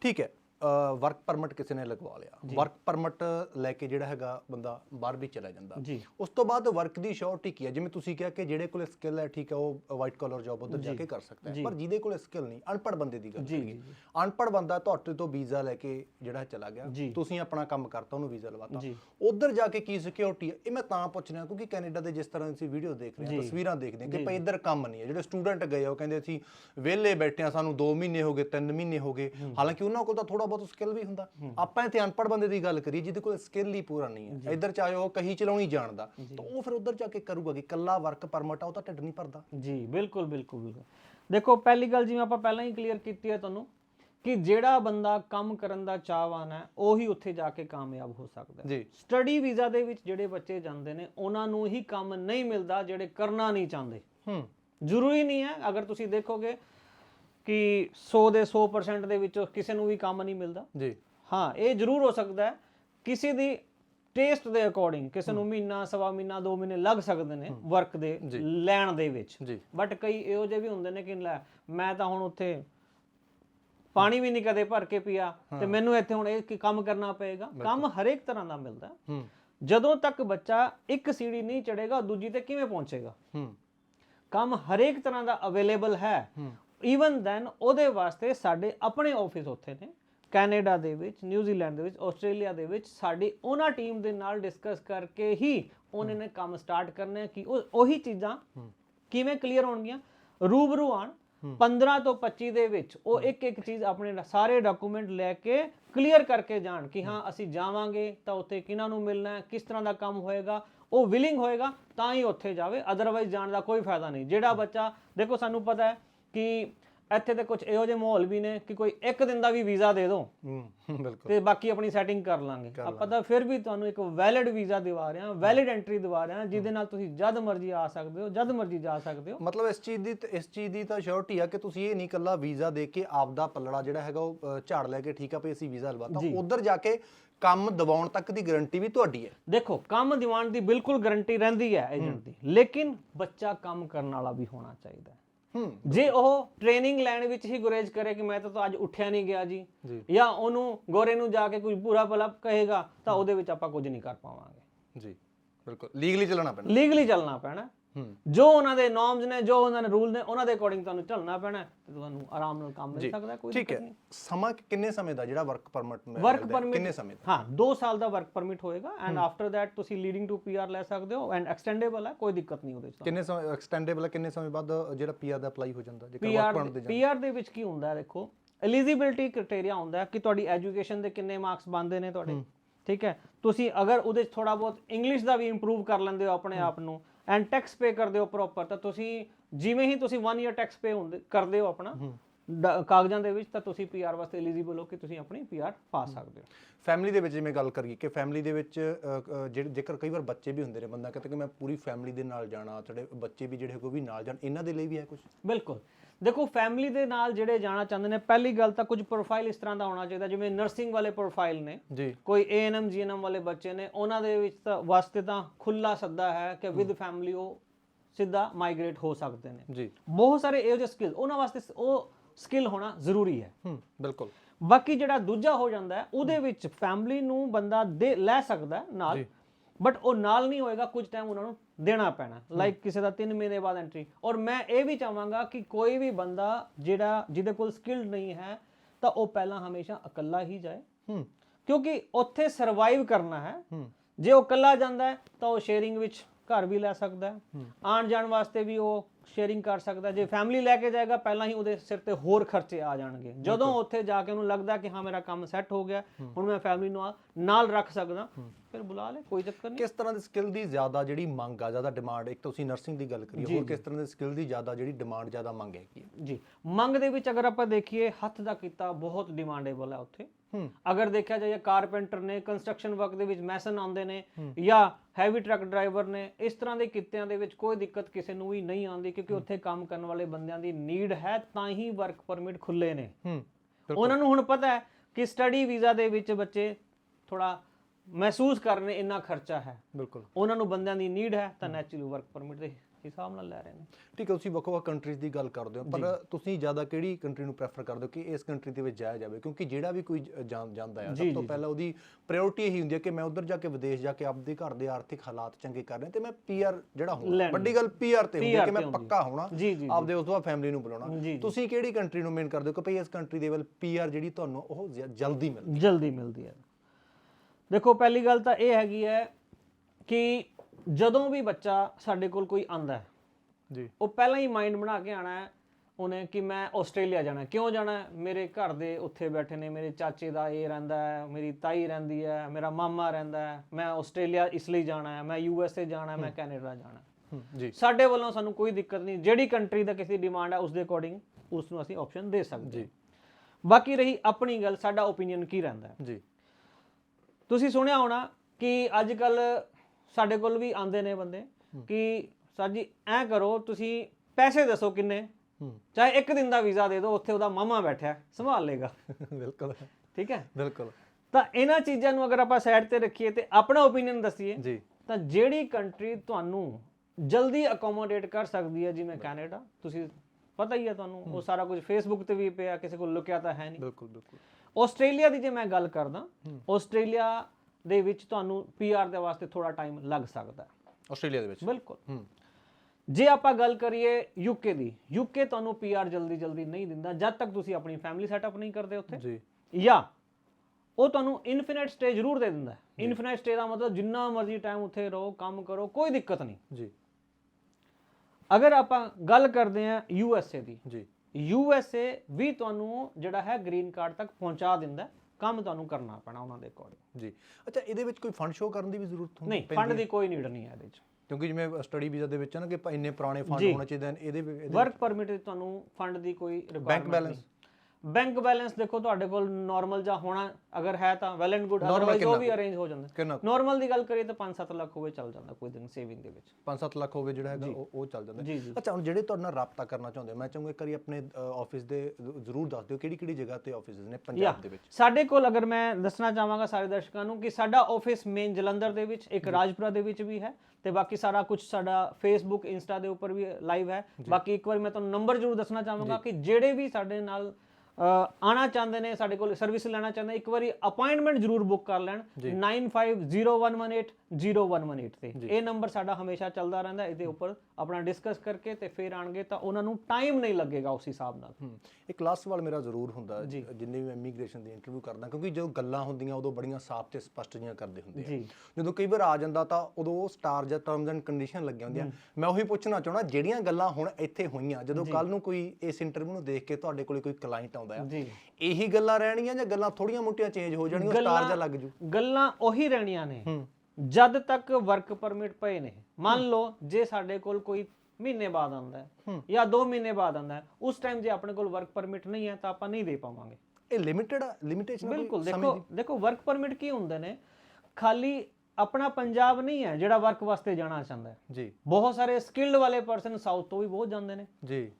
ਠੀਕ ਹੈ। ਵਰਕ ਪਰਮਿਟ ਕਿਸੇ ਨੇ ਲਗਵਾ ਲਿਆ। ਵਰਕ ਪਰਮਿਟ ਲੈ ਕੇ ਜਿਹੜਾ ਹੈਗਾ ਬੰਦਾ ਬਾਹਰ ਵੀ ਚਲਾ ਜਾਂਦਾ। ਉਸ ਤੋਂ ਬਾਅਦ ਵਰਕ ਦੀ ਸ਼ੋਰਟੀ ਕੀ ਹੈ? ਜਿਵੇਂ ਤੁਸੀਂ ਕਿਹਾ ਕਿ ਜਿਹੜੇ ਕੋਲ ਸਕਿੱਲ ਹੈ ਠੀਕ ਹੈ ਉਹ ਵਾਈਟ ਕਾਲਰ ਜੌਬ ਉੱਧਰ ਜਾ ਕੇ ਕਰ ਸਕਦਾ ਹੈ। ਪਰ ਜਿਹਦੇ ਕੋਲ ਸਕਿੱਲ ਨਹੀਂ ਅਨਪੜ੍ਹ ਬੰਦੇ ਦੀ ਗੱਲ ਕਰੀਏ। ਅਨਪੜ੍ਹ ਬੰਦਾ ਤੁਹਾਡੇ ਤੋਂ ਵੀਜ਼ਾ ਲੈ ਕੇ ਜਿਹੜਾ ਚਲਾ ਗਿਆ। ਤੁਸੀਂ ਆਪਣਾ ਕੰਮ ਕਰਤਾ ਉਹਨੂੰ ਵੀਜ਼ਾ ਲਵਾਤਾ। ਉਧਰ ਜਾ ਕੇ ਕੀ ਸਿਕਿਉਰਿਟੀ ਹੈ? ਇਹ ਮੈਂ ਤਾਂ ਪੁੱਛ ਰਿਹਾ ਕਿਉਂਕਿ ਕੈਨੇਡਾ ਦੇ ਜਿਸ ਤਰ੍ਹਾਂ ਅਸੀਂ ਵੀਡੀਓ ਦੇਖ ਰਹੇ ਹਾਂ ਤਸਵੀਰਾਂ ਦੇਖਦੇ ਹਾਂ ਕਿ ਭਾਈ ਇੱਧਰ ਕੰਮ ਨਹੀਂ ਹੈ। ਜਿਹੜੇ ਸਟੂਡੈਂਟ ਗਏ ਉਹ ਕਹਿੰਦੇ ਅਸੀਂ ਵਿਹਲੇ ਬੈਠੇ ਆ ਸਾਨੂੰ 2 ਮਹੀਨੇ ਹੋ ਗਏ 3 ਮਹੀਨੇ ਹੋ ਗਏ। ਹਾਲਾਂਕਿ ਉਹਨਾਂ ਕੋਲ ਤਾਂ ਥੋੜਾ ਬਹੁਤ ਸਕਿੱਲ ਵੀ ਹੁੰਦਾ। ਆਪਾਂ ਇੱਥੇ ਅਨਪੜ੍ਹ ਬੰਦੇ ਦੀ ਗੱਲ ਕਰੀਏ ਜਿਹਦੇ ਕੋਲ ਸਕਿੱਲ ਹੀ ਪੂਰਾ ਨਹੀਂ ਹੈ। ਇੱਧਰ ਚਾਹੇ ਉਹ ਕਹੀ ਚਲਾਉਣੀ ਜਾਣਦਾ ਤਾਂ ਉਹ ਫਿਰ ਉਧਰ ਜਾ ਕੇ ਕਰੂਗਾ ਕਿ ਕੱਲਾ ਵਰਕ ਪਰਮਿਟ ਆ ਉਹ ਤਾਂ ਢਿੱਡ ਨਹੀਂ ਭਰਦਾ। ਜੀ ਬਿਲਕੁਲ ਬਿਲਕੁਲ ਬਿਲਕੁਲ। ਦੇਖੋ ਪਹਿਲੀ ਗੱਲ ਜਿਵੇਂ ਆਪਾਂ ਪਹਿਲਾਂ ਹੀ ਕਲੀਅਰ ਕੀਤੀ ਹੈ ਤੁਹਾਨੂੰ ਕਿ ਜਿਹੜਾ ਬੰਦਾ ਕੰਮ ਕਰਨ ਦਾ ਚਾਹਵਾਨ ਹੈ ਉਹੀ ਉੱਥੇ ਜਾ ਕੇ ਕਾਮਯਾਬ ਹੋ ਸਕਦਾ ਹੈ। ਜੀ। ਸਟੱਡੀ ਵੀਜ਼ਾ ਦੇ ਵਿੱਚ ਜਿਹੜੇ ਬੱਚੇ ਜਾਂਦੇ ਨੇ ਉਹਨਾਂ ਨੂੰ ਹੀ ਕੰਮ ਨਹੀਂ ਮਿਲਦਾ ਜਿਹੜੇ ਕਰਨਾ ਨਹੀਂ ਚਾਹੁੰਦੇ। ਹੂੰ। ਜ਼ਰੂਰੀ ਨਹੀਂ ਹੈ ਅਗਰ ਤੁਸੀਂ ਦੇਖੋਗੇ ਕਿ 100 ਦੇ 100% ਦੇ ਵਿੱਚੋਂ ਕਿਸੇ ਨੂੰ ਵੀ ਕੰਮ ਨਹੀਂ ਮਿਲਦਾ। ਜੀ। ਹਾਂ ਇਹ ਜ਼ਰੂਰ ਹੋ ਸਕਦਾ ਹੈ। ਕਿਸੇ ਦੀ ਟੇਸਟ ਦੇ ਅਕੋਰਡਿੰਗ ਕਿਸੇ ਨੂੰ ਮਹੀਨਾ ਸਵਾ ਮਹੀਨਾ 2 ਮਹੀਨੇ ਲੱਗ ਸਕਦੇ ਨੇ ਵਰਕ ਦੇ ਲੈਣ ਦੇ ਵਿੱਚ। ਬਟ ਕਈ ਇਹੋ ਜਿਹੇ ਵੀ ਹੁੰਦੇ ਨੇ ਕਿ ਲੈ ਮੈਂ ਤਾਂ ਹੁਣ ਉੱਥੇ ਪਾਣੀ ਵੀ ਨਹੀਂ ਕਦੇ ਭਰ ਕੇ ਪੀਆ ਤੇ ਮੈਨੂੰ ਇੱਥੇ ਹੁਣ ਇਹ ਕੰਮ ਕਰਨਾ ਪਏਗਾ। ਕੰਮ ਹਰੇਕ ਤਰ੍ਹਾਂ ਦਾ ਮਿਲਦਾ। ਜਦੋਂ ਤੱਕ ਬੱਚਾ ਇੱਕ ਸੀੜੀ ਨਹੀਂ ਚੜੇਗਾ ਦੂਜੀ ਤੇ ਕਿਵੇਂ ਪਹੁੰਚੇਗਾ? ਕੰਮ ਹਰੇਕ ਤਰ੍ਹਾਂ ਦਾ ਅਵੇਲੇਬਲ ਹੈ। ਈਵਨ ਦੈਨ ਉਹਦੇ ਵਾਸਤੇ ਸਾਡੇ ਆਪਣੇ ਆਫਿਸ ਉੱਥੇ ਨੇ ਕੈਨੇਡਾ ਦੇ ਵਿੱਚ ਨਿਊਜ਼ੀਲੈਂਡ ਦੇ ਵਿੱਚ ਆਸਟ੍ਰੇਲੀਆ ਦੇ ਵਿੱਚ ਸਾਡੀ ਉਹਨਾਂ ਟੀਮ ਦੇ ਨਾਲ ਡਿਸਕਸ ਕਰਕੇ ਹੀ ਉਹਨਾਂ ਨੇ ਕੰਮ ਸਟਾਰਟ ਕਰਨੇ ਕਿ ਉਹ ਉਹੀ ਚੀਜ਼ਾਂ ਕਿਵੇਂ ਕਲੀਅਰ ਹੋਣਗੀਆਂ? ਰੂਬਰੂ ਆਣ 15 ਤੋਂ 25 ਦੇ ਵਿੱਚ ਉਹ ਇੱਕ ਇੱਕ ਚੀਜ਼ ਆਪਣੇ ਸਾਰੇ ਡਾਕੂਮੈਂਟ ਲੈ ਕੇ ਕਲੀਅਰ ਕਰਕੇ ਜਾਣ ਕਿ ਹਾਂ ਅਸੀਂ ਜਾਵਾਂਗੇ ਤਾਂ ਉੱਥੇ ਕਿਹਨਾਂ ਨੂੰ ਮਿਲਣਾ ਹੈ ਕਿਸ ਤਰ੍ਹਾਂ ਦਾ ਕੰਮ ਹੋਏਗਾ ਉਹ ਵਿਲਿੰਗ ਹੋਏਗਾ ਤਾਂ ਹੀ ਉੱਥੇ ਜਾਵੇ ਅਦਰਵਾਈਜ਼ ਜਾਣ ਦਾ ਕੋਈ ਫਾਇਦਾ ਨਹੀਂ। ਜਿਹੜਾ ਬੱਚਾ ਦੇਖੋ ਸਾਨੂੰ ਪਤਾ ਹੈ ਕਿ ਇੱਥੇ ਤੇ ਕੁਝ ਇਹੋ ਜਿਹੇ ਮਾਹੌਲ ਵੀ ਨੇ ਕਿ ਕੋਈ ਇੱਕ ਦਿਨ ਦਾ ਵੀ ਵੀਜ਼ਾ ਦੇ ਦਿਓ। ਹੂੰ ਬਿਲਕੁਲ। ਤੇ ਬਾਕੀ ਆਪਣੀ ਸੈਟਿੰਗ ਕਰ ਲਾਂਗੇ। ਆਪਾਂ ਤਾਂ ਫਿਰ ਵੀ ਤੁਹਾਨੂੰ ਇੱਕ ਵੈਲਿਡ ਵੀਜ਼ਾ ਦਿਵਾ ਰਹੇ ਹਾਂ ਵੈਲਿਡ ਐਂਟਰੀ ਦਿਵਾ ਰਹੇ ਹਾਂ ਜਿਹਦੇ ਨਾਲ ਤੁਸੀਂ ਜਦ ਮਰਜ਼ੀ ਆ ਸਕਦੇ ਹੋ ਜਦ ਮਰਜ਼ੀ ਜਾ ਸਕਦੇ ਹੋ। ਮਤਲਬ ਇਸ ਚੀਜ਼ ਦੀ ਇਸ ਚੀਜ਼ ਦੀ ਤਾਂ ਸ਼ੋਰਟੀ ਆ ਕਿ ਤੁਸੀਂ ਇਹ ਨਹੀਂ ਕੱਲਾ ਵੀਜ਼ਾ ਦੇ ਕੇ ਆਪਦਾ ਪੱਲੜਾ ਜਿਹੜਾ ਹੈਗਾ ਉਹ ਝਾੜ ਲੈ ਕੇ ਠੀਕ ਆ ਭਈ ਅਸੀਂ ਵੀਜ਼ਾ ਲਵਾਤਾ। ਉਧਰ ਜਾ ਕੇ ਕੰਮ ਦਿਵਾਉਣ ਤੱਕ ਦੀ ਗਾਰੰਟੀ ਵੀ ਤੁਹਾਡੀ ਹੈ। ਦੇਖੋ ਕੰਮ ਦਿਵਾਉਣ ਦੀ ਬਿਲਕੁਲ ਗਾਰੰਟੀ ਰਹਿੰਦੀ ਹੈ ਏਜੰਟ ਦੀ। ਲੇਕਿਨ ਬੱਚਾ ਕੰਮ ਕਰਨ ਵਾਲਾ ਵੀ ਹੋਣਾ ਚਾਹੀਦਾ ਹੂੰ। ਜੇ ਉਹ ਟ੍ਰੇਨਿੰਗ ਲੈਣ ਵਿੱਚ ਹੀ ਗੁਰੇਜ ਕਰੇ ਕਿ ਮੈਂ ਤਾਂ ਅੱਜ ਉੱਠਿਆ ਨਹੀਂ ਗਿਆ ਜੀ ਜੀ। ਉਹਨੂੰ ਗੋਰੇ ਨੂੰ ਜਾ ਕੇ ਕੋਈ ਬੁਰਾ ਭਲਾ ਕਹੇਗਾ ਤਾਂ ਉਹਦੇ ਵਿੱਚ ਆਪਾਂ ਕੁਝ ਨਹੀਂ ਕਰ ਪਾਵਾਂਗੇ। ਜੀ ਬਿਲਕੁਲ। ਲੀਗਲੀ ਚੱਲਣਾ ਪੈਣਾ। ਲੀਗਲੀ ਚੱਲਣਾ ਪੈਣਾ। ਜੋ ਉਹਨਾਂ ਦੇ ਨੋਰਮਸ ਨੇ ਜੋ ਉਹਨਾਂ ਦੇ ਰੂਲ ਨੇ ਉਹਨਾਂ ਦੇ ਅਕੋਰਡਿੰਗ ਤੁਹਾਨੂੰ ਚੱਲਣਾ ਪੈਣਾ ਤੇ ਤੁਹਾਨੂੰ ਆਰਾਮ ਨਾਲ ਕੰਮ ਮਿਲ ਸਕਦਾ ਕੋਈ ਠੀਕ ਹੈ। ਸਮਾਂ ਕਿੰਨੇ ਸਮੇਂ ਦਾ ਜਿਹੜਾ ਵਰਕ ਪਰਮਿਟ ਪਰਮਿਟ ਕਿੰਨੇ ਸਮੇਂ ਦਾ? ਹਾਂ 2 ਸਾਲ ਦਾ ਵਰਕ ਪਰਮਿਟ ਹੋਏਗਾ ਐਂਡ ਆਫਟਰ ਥੈਟ ਤੁਸੀਂ ਲੀਡਿੰਗ ਟੂ ਪੀਆਰ ਲੈ ਸਕਦੇ ਹੋ ਐਂਡ ਐਕਸਟੈਂਡੇਬਲ ਹੈ ਕੋਈ ਦਿੱਕਤ ਨਹੀਂ ਉਹਦੇ ਚ ਕਿੰਨੇ ਸਮੇਂ ਐਕਸਟੈਂਡੇਬਲ ਹੈ ਕਿੰਨੇ ਸਮੇਂ ਬਾਅਦ ਜਿਹੜਾ ਪੀਆਰ ਦਾ ਅਪਲਾਈ ਹੋ ਜਾਂਦਾ ਜੇਕਰ ਵਰਕ ਪਰਮਿਟ ਦੇ ਪੀਆਰ ਦੇ ਵਿੱਚ ਕੀ ਹੁੰਦਾ ਹੈ ਦੇਖੋ ਐਲੀਜੀਬਿਲਟੀ ਕ੍ਰਾਈਟੇਰੀਆ ਹੁੰਦਾ ਹੈ ਕਿ ਤੁਹਾਡੀ ਐਜੂਕੇਸ਼ਨ ਦੇ ਕਿੰਨੇ ਮਾਰਕਸ ਬਣਦੇ ਨੇ ਤੁਹਾਡੇ। ਠੀਕ ਹੈ? ਤੁਸੀਂ ਅਗਰ ਉਹਦੇ ਚ ਥੋੜਾ ਬਹੁਤ ਇੰਗਲਿਸ਼ ਦਾ ਵੀ ਇੰਪਰੂਵ ਕਰ ਲੈਂਦੇ ਹੋ ਆਪਣੇ ਆਪ ਨੂੰ ਐਂਡ ਟੈਕਸ ਪੇ ਕਰਦੇ ਹੋ ਪ੍ਰੋਪਰ ਤਾਂ ਤੁਸੀਂ ਜਿਵੇਂ ਹੀ ਤੁਸੀਂ 1 ਇਅਰ ਟੈਕਸ ਪੇ ਕਰਦੇ ਹੋ ਆਪਣਾ ਡ- ਕਾਗਜ਼ਾਂ ਦੇ ਵਿੱਚ ਤਾਂ ਤੁਸੀਂ ਪੀਆਰ ਵਾਸਤੇ ਐਲੀਜੀਬਲ ਹੋ ਕਿ ਤੁਸੀਂ ਆਪਣੀ ਪੀਆਰ ਪਾ ਸਕਦੇ ਹੋ। ਫੈਮਿਲੀ ਦੇ ਵਿੱਚ ਜਿਵੇਂ ਗੱਲ ਕਰੀਏ ਕਿ ਫੈਮਿਲੀ ਦੇ ਵਿੱਚ ਅ, ਅ, ਜਿਹੜੇ ਜੇਕਰ ਕਈ ਵਾਰ ਬੱਚੇ ਵੀ ਹੁੰਦੇ ਨੇ ਬੰਦਾ ਕਹਿੰਦਾ ਕਿ ਮੈਂ ਪੂਰੀ ਫੈਮਿਲੀ ਦੇ ਨਾਲ ਜਾਣਾ ਤੁਹਾਡੇ ਬੱਚੇ ਵੀ ਜਿਹੜੇ ਕੋਈ ਵੀ ਨਾਲ ਜਾਣ ਇਹਨਾਂ ਦੇ ਲਈ ਵੀ ਹੈ ਕੁਝ ਬਿਲਕੁਲ। ਦੇਖੋ ਫੈਮਿਲੀ ਦੇ ਨਾਲ ਜਿਹੜੇ ਜਾਣਾ ਚਾਹੁੰਦੇ ਨੇ ਪਹਿਲੀ ਗੱਲ ਤਾਂ ਕੁਝ ਪ੍ਰੋਫਾਈਲ ਇਸ ਤਰ੍ਹਾਂ ਦਾ ਹੋਣਾ ਚਾਹੀਦਾ ਜਿਵੇਂ ਨਰਸਿੰਗ ਵਾਲੇ ਪ੍ਰੋਫਾਈਲ ਨੇ। ਜੀ। ਕੋਈ ਏਐਨਐਮ ਜੀਐਨਐਮ ਵਾਲੇ ਬੱਚੇ ਨੇ ਉਹਨਾਂ ਦੇ ਵਿੱਚ ਤਾਂ ਵਾਸਤੇ ਤਾਂ ਖੁੱਲਾ ਸੱਦਾ ਹੈ ਕਿ ਵਿਦ ਫੈਮਿਲੀ ਉਹ ਸਿੱਧਾ ਮਾਈਗ੍ਰੇਟ ਹੋ ਸਕਦੇ ਨੇ। ਜੀ। ਬਹੁਤ ਸਾਰੇ ਇਹੋ ਜਿਹੇ ਸਕਿੱਲ ਉਹਨਾਂ ਵਾਸਤੇ ਸ- ਉਹ ਸਕਿੱਲ ਹੋਣਾ ਜ਼ਰੂਰੀ ਹੈ। ਹੂੰ ਬਿਲਕੁਲ। ਬਾਕੀ ਜਿਹੜਾ ਦੂਜਾ ਹੋ ਜਾਂਦਾ ਉਹਦੇ ਵਿੱਚ ਫੈਮਿਲੀ ਨੂੰ ਬੰਦਾ ਦੇ ਲੈ ਸਕਦਾ ਨਾਲ ਬਟ ਉਹ ਨਾਲ ਨਹੀਂ ਹੋਏਗਾ ਕੁਝ ਟਾਈਮ ਉਹਨਾਂ ਨੂੰ ਦੇਣਾ ਪੈਣਾ। ਲਾਈਕ ਕਿਸੇ ਦਾ 3 ਮਹੀਨੇ ਬਾਅਦ ਐਂਟਰੀ ਔਰ ਮੈਂ ਇਹ ਵੀ ਚਾਹਾਂਗਾ ਕਿ ਕੋਈ ਵੀ ਬੰਦਾ ਜਿਹੜਾ ਜਿਹਦੇ ਕੋਲ ਸਕਿੱਲ ਨਹੀਂ ਹੈ ਤਾਂ ਉਹ ਪਹਿਲਾਂ ਹਮੇਸ਼ਾ ਇਕੱਲਾ ਹੀ ਜਾਏ। ਹੂੰ। ਕਿਉਂਕਿ ਉੱਥੇ ਸਰਵਾਈਵ ਕਰਨਾ ਹੈ। ਹੂੰ। ਜੇ ਉਹ ਇਕੱਲਾ ਜਾਂਦਾ ਹੈ ਤਾਂ ਉਹ ਸ਼ੇਅਰਿੰਗ ਵਿੱਚ ਘਰ ਵੀ ਲੈ ਸਕਦਾ ਹੈ। ਆਉਣ ਜਾਣ ਵਾਸਤੇ ਵੀ ਉਹ ਸ਼ੇਅਰਿੰਗ ਕਰ ਸਕਦਾ। ਜੇ ਫੈਮਿਲੀ ਲੈ ਕੇ ਜਾਏਗਾ ਪਹਿਲਾਂ ਹੀ ਉਹਦੇ ਸਿਰ ਤੇ ਹੋਰ ਖਰਚੇ ਆ ਜਾਣਗੇ। ਜਦੋਂ ਉੱਥੇ ਜਾ ਕੇ ਉਹਨੂੰ ਲੱਗਦਾ ਕਿ ਹਾਂ ਮੇਰਾ ਕੰਮ ਸੈੱਟ ਹੋ ਗਿਆ ਹੁਣ ਮੈਂ ਫੈਮਿਲੀ ਨੂੰ ਨਾਲ- ਰੱਖ ਸਕਦਾ ਫਿਰ ਬੁਲਾ ਲੈ ਕੋਈ ਚੱਕਰ ਨਹੀਂ। ਕਿਸ ਤਰ੍ਹਾਂ ਦੀ ਸਕਿੱਲ ਦੀ ਜ਼ਿਆਦਾ ਜਿਹੜੀ ਮੰਗ ਆ ਜ਼ਿਆਦਾ ਡਿਮਾਂਡ ਇੱਕ ਤੁਸੀਂ ਨਰਸਿੰਗ ਦੀ ਗੱਲ ਕਰੀਏ ਹੋਰ ਕਿਸ ਤਰ੍ਹਾਂ ਦੀ ਸਕਿੱਲ ਦੀ ਜ਼ਿਆਦਾ ਜਿਹੜੀ ਡਿਮਾਂਡ ਜ਼ਿਆਦਾ ਮੰਗ ਹੈਗੀ ਜੀ ਮੰਗ ਦੇ ਵਿੱਚ ਅਗਰ ਆਪਾਂ ਦੇਖੀਏ ਹੱਥ ਦਾ ਕੀਤਾ ਬਹੁਤ ਡਿਮਾਂਡੇਬਲ ਹੈ ਉੱਥੇ। ਅਗਰ ਦੇਖਿਆ ਜਾਏ ਕਾਰਪੈਂਟਰ ਨੇ ਕੰਸਟਰਕਸ਼ਨ ਵਰਕ ਦੇ ਵਿੱਚ ਮੈਸਨ ਆਉਂਦੇ ਨੇ ਜਾਂ ਹੈਵੀ ਟਰੱਕ ਡਰਾਈਵਰ ਨੇ ਇਸ ਤਰ੍ਹਾਂ ਦੇ ਕਿੱਤਿਆਂ ਦੇ ਵਿੱਚ ਕੋਈ ਦਿੱਕਤ ਕਿਸੇ ਨੂੰ ਵੀ ਨਹੀਂ ਆਉਂਦੀ ਕਿਉਂਕਿ ਉੱਥੇ ਕੰਮ ਕਰਨ ਵਾਲੇ ਬੰਦਿਆਂ ਦੀ ਨੀਡ ਹੈ ਤਾਂ ਹੀ ਵਰਕ ਪਰਮਿਟ ਖੁੱਲੇ ਨੇ। ਉਹਨਾਂ ਨੂੰ ਹੁਣ ਪਤਾ ਹੈ ਕਿ ਸਟੱਡੀ ਵੀਜ਼ਾ ਦੇ ਵਿੱਚ ਬੱਚੇ ਥੋੜਾ ਮਹਿਸੂਸ ਕਰਨੇ ਇੰਨਾ ਖਰਚਾ ਹੈ। ਬਿਲਕੁਲ। ਉਹਨਾਂ ਨੂੰ ਬੰਦਿਆਂ ਦੀ ਨੀਡ ਹੈ ਤਾਂ ਨੈਚੁਰਲੀ ਵਰਕ ਪਰਮਿਟ ਦੇ ਹਿਸਾਬ ਨਾਲ ਲੈ ਰਹੇ ਨੇ। ਠੀਕ ਹੈ ਤੁਸੀਂ ਵੱਖ-ਵੱਖ ਕੰਟਰੀਜ਼ ਦੀ ਗੱਲ ਕਰਦੇ ਹੋ ਪਰ ਤੁਸੀਂ ਜ਼ਿਆਦਾ ਕਿਹੜੀ ਕੰਟਰੀ ਨੂੰ ਪ੍ਰੈਫਰ ਕਰਦੇ ਹੋ ਕਿ ਇਸ ਕੰਟਰੀ ਦੇ ਵਿੱਚ ਜਾਇਆ ਜਾਵੇ? ਕਿਉਂਕਿ ਜਿਹੜਾ ਵੀ ਕੋਈ ਜਾਂਦਾ ਹੈ ਸਭ ਤੋਂ ਪਹਿਲਾਂ ਉਹਦੀ ਪ੍ਰਾਇੋਰਟੀ ਇਹੀ ਹੁੰਦੀ ਹੈ ਕਿ ਮੈਂ ਉਧਰ ਜਾ ਕੇ ਵਿਦੇਸ਼ ਜਾ ਕੇ ਆਪਦੇ ਘਰ ਦੇ ਆਰਥਿਕ ਹਾਲਾਤ ਚੰਗੇ ਕਰਨੇ ਤੇ ਮੈਂ ਪੀਆਰ ਜਿਹੜਾ ਹੋਣਾ। ਵੱਡੀ ਗੱਲ ਪੀਆਰ ਤੇ ਹੁੰਦੀ ਹੈ ਕਿ ਮੈਂ ਪੱਕਾ ਹੋਣਾ ਆਪਦੇ ਉਸ ਤੋਂ ਬਾਅਦ ਫੈਮਿਲੀ ਨੂੰ ਬੁਲਾਉਣਾ। ਤੁਸੀਂ ਕਿਹੜੀ ਕੰਟਰੀ ਨੂੰ ਮੇਨ ਕਰਦੇ ਹੋ ਕਿ ਭਈ ਇਸ ਕੰਟਰੀ ਦੇ ਵੱਲ ਪੀਆਰ ਜਿਹੜੀ ਤੁਹਾਨੂੰ ਉਹ ਜਲਦੀ ਮਿਲੇ ਜਲਦੀ ਮਿਲਦੀ ਹੈ। ਦੇਖੋ ਪਹਿਲੀ ਗੱਲ ਤਾਂ ਇਹ ਹੈਗੀ ਹੈ ਕਿ ਜਦੋਂ ਵੀ ਬੱਚਾ ਸਾਡੇ ਕੋਲ ਕੋਈ ਆਂਦਾ ਹੈ ਜੀ। ਉਹ ਪਹਿਲਾਂ ਹੀ ਮਾਈਂਡ ਬਣਾ ਕੇ ਆਣਾ ਹੈ ਉਹਨੇ ਕਿ ਮੈਂ ਆਸਟ੍ਰੇਲੀਆ ਜਾਣਾ। ਕਿਉਂ ਜਾਣਾ? ਮੇਰੇ ਘਰ ਦੇ ਉੱਥੇ ਬੈਠੇ ਨੇ ਮੇਰੇ ਚਾਚੇ ਦਾ ਇਹ ਰਹਿੰਦਾ ਹੈ ਮੇਰੀ ਤਾਈ ਰਹਿੰਦੀ ਹੈ ਮੇਰਾ ਮਾਮਾ ਰਹਿੰਦਾ ਹੈ ਮੈਂ ਆਸਟ੍ਰੇਲੀਆ ਇਸ ਲਈ ਜਾਣਾ ਹੈ ਮੈਂ ਯੂ ਐਸ ਏ ਜਾਣਾ ਹੈ ਮੈਂ ਕੈਨੇਡਾ ਜਾਣਾ ਜੀ। ਸਾਡੇ ਵੱਲੋਂ ਸਾਨੂੰ ਕੋਈ ਦਿੱਕਤ ਨਹੀਂ। ਜਿਹੜੀ ਕੰਟਰੀ ਦਾ ਕਿਸੇ ਡਿਮਾਂਡ ਹੈ ਉਸ ਦੇ ਅਕੋਰਡਿੰਗ ਉਸ ਨੂੰ ਅਸੀਂ ਆਪਸ਼ਨ ਦੇ ਸਕਦੇ ਜੀ। ਬਾਕੀ ਰਹੀ ਆਪਣੀ ਗੱਲ ਸਾਡਾ ਓਪੀਨੀਅਨ ਕੀ ਰਹਿੰਦਾ ਹੈ? ਜੀ। ਤੁਸੀਂ ਸੁਣਿਆ ਹੋਣਾ ਕਿ ਅੱਜ ਕੱਲ ਸਾਡੇ ਕੋਲ ਵੀ ਆਉਂਦੇ ਨੇ ਬੰਦੇ ਕਿ ਸਰ ਜੀ ਐ ਕਰੋ ਤੁਸੀਂ ਪੈਸੇ ਦੱਸੋ ਕਿੰਨੇ। ਚਾਹੇ ਇੱਕ ਦਿਨ ਦਾ ਵੀਜ਼ਾ ਦੇ ਦਿਓ ਉੱਥੇ ਉਹਦਾ ਮਾਮਾ ਬੈਠਾ ਸੰਭਾਲ ਲੇਗਾ ਬਿਲਕੁਲ। ਠੀਕ ਹੈ? ਬਿਲਕੁਲ। ਤਾਂ ਇਹਨਾਂ ਚੀਜ਼ਾਂ ਨੂੰ ਅਗਰ ਆਪਾਂ ਸਾਈਡ ਤੇ ਰੱਖੀਏ ਤੇ ਆਪਣਾ ਓਪੀਨੀਅਨ ਦਸੀਏ ਜੀ। ਤਾਂ ਜਿਹੜੀ ਕੰਟਰੀ ਤੁਹਾਨੂੰ ਜਲਦੀ ਅਕੋਮੋਡੇਟ ਕਰ ਸਕਦੀ ਹੈ ਜਿਵੇਂ ਕੈਨੇਡਾ ਤੁਸੀਂ ਪਤਾ ਹੀ ਹੈ ਤੁਹਾਨੂੰ ਉਹ ਸਾਰਾ ਕੁਝ ਫੇਸਬੁੱਕ ਤੇ ਵੀ ਪਿਆ ਕਿਸੇ ਕੋਲ ਲੁਕਿਆ ਤਾਂ ਹੈ ਨਹੀਂ। ਬਿਲਕੁਲ ਬਿਲਕੁਲ। ਆਸਟ੍ਰੇਲੀਆ ਦੀ ਜੇ ਮੈਂ ਗੱਲ ਕਰਦਾ ਆਸਟ੍ਰੇਲੀਆ ਦੇ ਵਿੱਚ ਤੁਹਾਨੂੰ ਪੀਆਰ ਦੇ ਵਾਸਤੇ ਥੋੜਾ ਟਾਈਮ ਲੱਗ ਸਕਦਾ ਹੈ। ਆਸਟ੍ਰੇਲੀਆ ਦੇ ਵਿੱਚ। ਬਿਲਕੁਲ। ਹੂੰ। ਜੇ ਆਪਾਂ ਗੱਲ ਕਰੀਏ ਯੂਕੇ ਦੀ ਯੂਕੇ ਤੁਹਾਨੂੰ ਪੀਆਰ ਜਲਦੀ ਜਲਦੀ ਨਹੀਂ ਦਿੰਦਾ ਜਦ ਤੱਕ ਤੁਸੀਂ ਆਪਣੀ ਫੈਮਿਲੀ ਸੈਟਅਪ ਨਹੀਂ ਕਰਦੇ ਉੱਥੇ। ਜੀ। ਜਾਂ ਉਹ ਤੁਹਾਨੂੰ ਇਨਫਿਨਿਟ ਸਟੇ ਜ਼ਰੂਰ ਦੇ ਦਿੰਦਾ ਇਨਫਿਨਿਟ ਸਟੇ ਦਾ ਮਤਲਬ ਜਿੰਨਾ ਮਰਜ਼ੀ ਟਾਈਮ ਉੱਥੇ ਰਹੋ ਕੰਮ ਕਰੋ ਕੋਈ ਦਿੱਕਤ ਨਹੀਂ। ਜੀ। ਅਗਰ ਆਪਾਂ ਗੱਲ ਕਰਦੇ ਹਾਂ ਯੂ ਐਸ ਏ ਦੀ ਜੀ। ਯੂ ਐਸ ਏ ਵੀ ਤੁਹਾਨੂੰ ਜਿਹੜਾ ਹੈ ਗ੍ਰੀਨ ਕਾਰਡ ਤੱਕ ਪਹੁੰਚਾ ਦਿੰਦਾ। ਕੰਮ ਤੁਹਾਨੂੰ ਕਰਨਾ ਪੈਣਾ ਉਹਨਾਂ ਦੇ ਅਕੋਰਡਿੰਗ ਜੀ ਅੱਛਾ ਇਹਦੇ ਵਿੱਚ ਕੋਈ ਫੰਡ ਸ਼ੋ ਕਰਨ ਦੀ ਵੀ ਜ਼ਰੂਰਤ ਹੁੰਦੀ ਨਹੀਂ ਫੰਡ ਦੀ ਕੋਈ ਨੀਡ ਨਹੀਂ ਹੈ ਇਹਦੇ 'ਚ ਕਿਉਂਕਿ ਜਿਵੇਂ ਸਟੱਡੀ ਵੀਜ਼ਾ ਦੇ ਵਿੱਚ ਹੈ ਨਾ ਕਿ ਇੰਨੇ ਪੁਰਾਣੇ ਫੰਡ। ਹੋਣੇ ਚਾਹੀਦੇ ਨੇ ਇਹਦੇ ਵਰਕ ਪਰਮਿਟ ਤੁਹਾਨੂੰ ਫੰਡ ਦੀ ਕੋਈ requirement balance? ਨਹੀਂ। ਬੈਂਕ ਬੈਲੈਂਸ ਦੇਖੋ ਤੁਹਾਡੇ ਕੋਲ ਨਾਰਮਲ ਜਾਂ ਹੋਣਾ ਅਗਰ ਹੈ ਤਾਂ ਵੈਲ ਐਂਡ ਗੁੱਡ ਅਦਰਵਾਈਜ਼ ਉਹ ਵੀ ਅਰੇਂਜ ਹੋ ਜਾਂਦਾ? ਨਾਰਮਲ ਦੀ ਗੱਲ ਕਰੀਏ ਤਾਂ 5-7 ਲੱਖ ਹੋਵੇ ਚੱਲ ਜਾਂਦਾ ਕੋਈ ਦਿਨ ਸੇਵਿੰਗ ਦੇ ਵਿੱਚ। 5-7 ਲੱਖ ਹੋਵੇ ਜਿਹੜਾ ਹੈਗਾ ਉਹ ਚੱਲ ਜਾਂਦਾ। ਅੱਛਾ ਹੁਣ ਜਿਹੜੇ ਤੁਹਾਡੇ ਨਾਲ ਰਾਬਤਾ ਕਰਨਾ ਚਾਹੁੰਦੇ ਮੈਂ ਚਾਹੂੰਗਾ ਇੱਕ ਵਾਰੀ ਆਪਣੇ ਆਫਿਸ ਦੇ ਜ਼ਰੂਰ ਦੱਸ ਦਿਓ ਕਿਹੜੀ ਕਿਹੜੀ ਜਗ੍ਹਾ ਤੇ ਆਫਿਸ ਨੇ ਪੰਜਾਬ ਦੇ ਵਿੱਚ। ਸਾਡੇ ਕੋਲ ਅਗਰ ਮੈਂ ਦੱਸਣਾ ਚਾਹਾਂਗਾ ਸਾਰੇ ਦਰਸ਼ਕਾਂ ਨੂੰ ਕਿ ਸਾਡਾ ਆਫਿਸ ਮੇਨ ਜਲੰਧਰ ਦੇ ਵਿੱਚ ਇੱਕ ਰਾਜਪੁਰਾ ਦੇ ਵਿੱਚ ਵੀ ਹੈ ਤੇ ਬਾਕੀ ਸਾਰਾ ਕੁਝ ਸਾਡਾ ਫੇਸਬੁੱਕ ਇੰਸਟਾ ਦੇ ਉੱਪਰ ਵੀ ਲਾਈਵ ਹੈ। ਬਾਕੀ ਇੱਕ ਵਾਰ ਮੈਂ ਤੁਹਾਨੂੰ ਨੰਬਰ ਜ਼ਰੂਰ ਦੱਸਣਾ ਚਾਹਾਂਗਾ ਕਿ ਜਿਹੜੇ ਵੀ ਸਾਡੇ ਨਾਲ ਆਣਾ ਚਾਹੁੰਦੇ ਨੇ ਸਾਡੇ ਕੋਲ ਸਰਵਿਸ ਲੈਣਾ ਚਾਹੁੰਦੇ ਇੱਕ ਵਾਰੀ ਅਪਾਇੰਟਮੈਂਟ ਜ਼ਰੂਰ ਬੁੱਕ ਕਰ ਲੈਣ। 9501180118 ਤੇ। ਇਹ ਨੰਬਰ ਸਾਡਾ ਹਮੇਸ਼ਾ ਚੱਲਦਾ ਰਹਿੰਦਾ ਇਹਦੇ ਉੱਪਰ ਆਪਣਾ ਡਿਸਕਸ ਕਰਕੇ ਤੇ ਫਿਰ ਆਣਗੇ ਤਾਂ ਉਹਨਾਂ ਨੂੰ ਟਾਈਮ ਨਹੀਂ ਲੱਗੇਗਾ ਉਸ ਹਿਸਾਬ ਨਾਲ। ਇੱਕ ਲਾਸਟ ਸਵਾਲ ਮੇਰਾ ਜ਼ਰੂਰ ਹੁੰਦਾ ਜਿੰਨੇ ਵੀ ਮੈਂ ਇਮੀਗ੍ਰੇਸ਼ਨ ਦੀ ਇੰਟਰਵਿਊ ਕਰਦਾ ਕਿਉਂਕਿ ਜਦੋਂ ਗੱਲਾਂ ਹੁੰਦੀਆਂ ਉਦੋਂ ਬੜੀਆਂ ਸਾਫ਼ ਤੇ ਸਪਸ਼ਟ ਜੀਆਂ ਕਰਦੇ ਹੁੰਦੇ ਆ। ਜਦੋਂ ਕਈ ਵਾਰ ਆ ਜਾਂਦਾ ਤਾਂ ਉਦੋਂ ਉਹ ਸਟਾਰ ਜਾਂ ਟਰਮਸ ਐਂਡ ਕੰਡੀਸ਼ਨ ਲੱਗੀਆਂ ਹੁੰਦੀਆਂ। ਮੈਂ ਉਹੀ ਪੁੱਛਣਾ ਚਾਹਣਾ ਜਿਹੜੀਆਂ ਗੱਲਾਂ ਹੁਣ ਇੱਥੇ ਹੋਈਆਂ ਜਦੋਂ ਕੱਲ ਨੂੰ ਕੋਈ ਇਸ ਇੰਟਰਵਿਊ ਨੂੰ ਦੇਖ ਕੇ ਤੁਹਾਡੇ ਕੋਲੇ ਕੋਈ ਕਲਾਇੰਟ ਆਉਂਦਾ ਆ ਇਹੀ ਗੱਲਾਂ ਰਹਿਣਗੀਆਂ ਜਾਂ ਗੱਲਾਂ ਥੋੜੀਆਂ ਮੋਟੀਆਂ ਚੇਂਜ ਹੋ ਜਾਣਗੀਆਂ ਸਟਾਰ ਜਾਂ ਲੱਗ ਜੂ? ਗੱਲਾਂ ਉਹੀ ਰਹਿਣੀਆਂ ਨੇ। ਜਦ ਤੱਕ ਵਰਕ ਪਰਮਿਟ ਪਏ ਨੇ ਮੰਨ ਲਓ ਜੇ ਸਾਡੇ ਕੋਲ ਕੋਈ ਮਹੀਨੇ ਬਾਅਦ ਆਉਂਦਾ ਹੈ ਜਾਂ 2 ਮਹੀਨੇ ਬਾਅਦ ਆਉਂਦਾ ਹੈ ਉਸ ਟਾਈਮ ਜੇ ਆਪਣੇ ਕੋਲ ਵਰਕ ਪਰਮਿਟ ਨਹੀਂ ਹੈ ਤਾਂ ਆਪਾਂ ਨਹੀਂ ਦੇ ਪਾਵਾਂਗੇ। ਇਹ ਲਿਮਿਟਡ ਲਿਮਿਟੇਸ਼ਨ ਬਿਲਕੁਲ ਦੇਖੋ ਦੇਖੋ ਵਰਕ ਪਰਮਿਟ ਕੀ ਹੁੰਦੇ ਨੇ? ਖਾਲੀ ਆਪਣਾ ਪੰਜਾਬ ਨਹੀਂ ਹੈ ਜਿਹੜਾ ਵਰਕ ਵਾਸਤੇ ਜਾਣਾ ਚਾਹੁੰਦਾ ਹੈ। ਜੀ। ਬਹੁਤ ਸਾਰੇ ਸਕਿਲਡ ਵਾਲੇ ਪਰਸਨ ਸਾਊਥ ਤੋਂ ਵੀ ਬਹੁਤ ਜਾਂਦੇ ਨੇ। ਜੀ।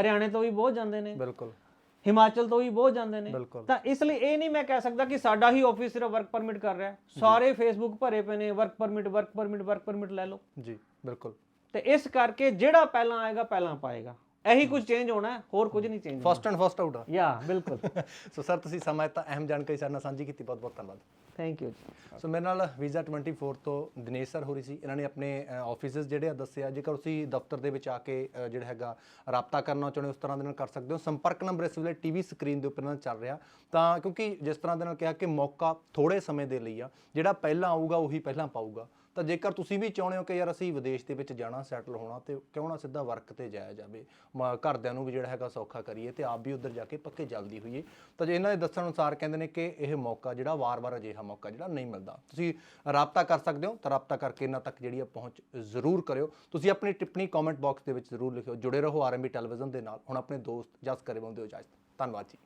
ਹਰਿਆਣੇ ਤੋਂ ਵੀ ਬਹੁਤ ਜਾਂਦੇ ਨੇ। ਬਿਲਕੁਲ। ਹਿਮਾਚਲ ਤੋਂ ਵੀ ਬਹੁਤ ਜਾਂਦੇ ਨੇ। ਬਿਲਕੁਲ। ਤਾਂ ਇਸ ਲਈ ਇਹ ਨਹੀਂ ਮੈਂ ਕਹਿ ਸਕਦਾ ਕਿ ਸਾਡਾ ਹੀ ਆਫਿਸ ਸਿਰਫ ਵਰਕ ਪਰਮਿਟ ਕਰ ਰਿਹਾ ਹੈ। ਸਾਰੇ ਫੇਸਬੁੱਕ ਭਰੇ ਪਏ ਨੇ work permit work permit work permit ਲੈ ਲਓ। ਜੀ ਬਿਲਕੁਲ। ਤੇ ਇਸ ਕਰਕੇ ਜਿਹੜਾ ਪਹਿਲਾਂ ਆਏਗਾ ਪਹਿਲਾਂ ਪਾਏਗਾ। ਇਹੀ ਕੁਝ ਚੇਂਜ ਹੋਣਾ ਹੈ ਹੋਰ ਕੁਝ ਨਹੀਂ change first and first out ਆ। ਯਾ ਬਿਲਕੁਲ। ਸੋ ਸਰ ਤੁਸੀਂ ਸਮਾਂ ਦਿੱਤਾ ਅਹਿਮ ਜਾਣਕਾਰੀ ਸਾਡੇ ਨਾਲ ਸਾਂਝੀ ਕੀਤੀ ਬਹੁਤ ਬਹੁਤ ਧੰਨਵਾਦ ਥੈਂਕ ਯੂ ਸੋ ਮੇਰੇ ਨਾਲ ਵੀਜ਼ਾ 24 ਤੋਂ ਦਿਨੇਸ਼ ਸਰ ਹੋ ਰਹੀ ਸੀ। ਇਹਨਾਂ ਨੇ ਆਪਣੇ ਆਫਿਸਸ ਜਿਹੜੇ ਆ ਦੱਸਿਆ ਜੇਕਰ ਤੁਸੀਂ ਦਫ਼ਤਰ ਦੇ ਵਿੱਚ ਆ ਕੇ ਅ, ਜਿਹੜਾ ਹੈਗਾ ਰਾਬਤਾ ਕਰਨਾ ਚਾਹੁੰਦੇ ਹੋ ਉਸ ਤਰ੍ਹਾਂ ਦੇ ਨਾਲ ਕਰ ਸਕਦੇ ਹੋ। ਸੰਪਰਕ ਨੰਬਰ ਇਸ ਵੇਲੇ ਟੀਵੀ ਸਕਰੀਨ ਦੇ ਉੱਪਰ ਨਾਲ ਚੱਲ ਰਿਹਾ। ਤਾਂ ਕਿਉਂਕਿ ਜਿਸ ਤਰ੍ਹਾਂ ਦੇ ਨਾਲ ਕਿਹਾ ਕਿ ਮੌਕਾ ਥੋੜੇ ਸਮੇਂ ਦੇ ਲਈ ਆ ਜਿਹੜਾ ਪਹਿਲਾਂ ਆਊਗਾ ਉਹੀ ਪਹਿਲਾਂ ਪਾਊਗਾ। ਤਾਂ ਜੇਕਰ ਤੁਸੀਂ ਵੀ ਚਾਹੁੰਦੇ ਹੋ ਕਿ ਯਾਰ ਅਸੀਂ ਵਿਦੇਸ਼ ਦੇ ਵਿੱਚ ਜਾਣਾ ਸੈਟਲ ਹੋਣਾ, ਤੇ ਕਿਉਂ ਨਾ ਸਿੱਧਾ ਵਰਕ ਤੇ ਜਾਇਆ ਜਾਵੇ। ਮ- ਘਰਦਿਆਂ ਨੂੰ ਵੀ ਜਿਹੜਾ ਹੈਗਾ ਸੌਖਾ ਕਰੀਏ ਤੇ ਆਪ ਵੀ ਉੱਧਰ ਜਾ ਕੇ ਪੱਕੇ ਜਲਦੀ ਹੋਈਏ। ਤਾਂ ਜੇ ਇਹਨਾਂ ਦੇ ਦੱਸਣ ਅਨੁਸਾਰ ਕਹਿੰਦੇ ਨੇ ਕਿ ਇਹ ਮੌਕਾ ਜਿਹੜਾ ਵਾਰ-ਵਾਰ ਅਜਿਹਾ ਮੌਕਾ ਜਿਹੜਾ ਨਹੀਂ ਮਿਲਦਾ। ਤੁਸੀਂ ਰਾਬਤਾ ਕਰ ਸਕਦੇ ਹੋ, ਤਾਂ ਰਾਬਤਾ ਕਰਕੇ ਇਹਨਾਂ ਤੱਕ ਜਿਹੜੀ ਆ ਪਹੁੰਚ ਜ਼ਰੂਰ ਕਰਿਓ। ਤੁਸੀਂ ਆਪਣੀ ਟਿੱਪਣੀ ਕਮੈਂਟ ਬਾਕਸ ਦੇ ਵਿੱਚ ਜ਼ਰੂਰ ਲਿਖਿਓ। ਜੁੜੇ ਰਹੋ ਆਰਐਮਬੀ ਟੈਲੀਵਿਜ਼ਨ ਦੇ ਨਾਲ। ਹੁਣ ਆਪਣੇ ਦੋਸਤ ਜਸ ਕਰੇ ਬੰਦੇ ਹੋ ਇਜਾਜ਼ਤ ਧੰਨਵਾਦ ਜੀ।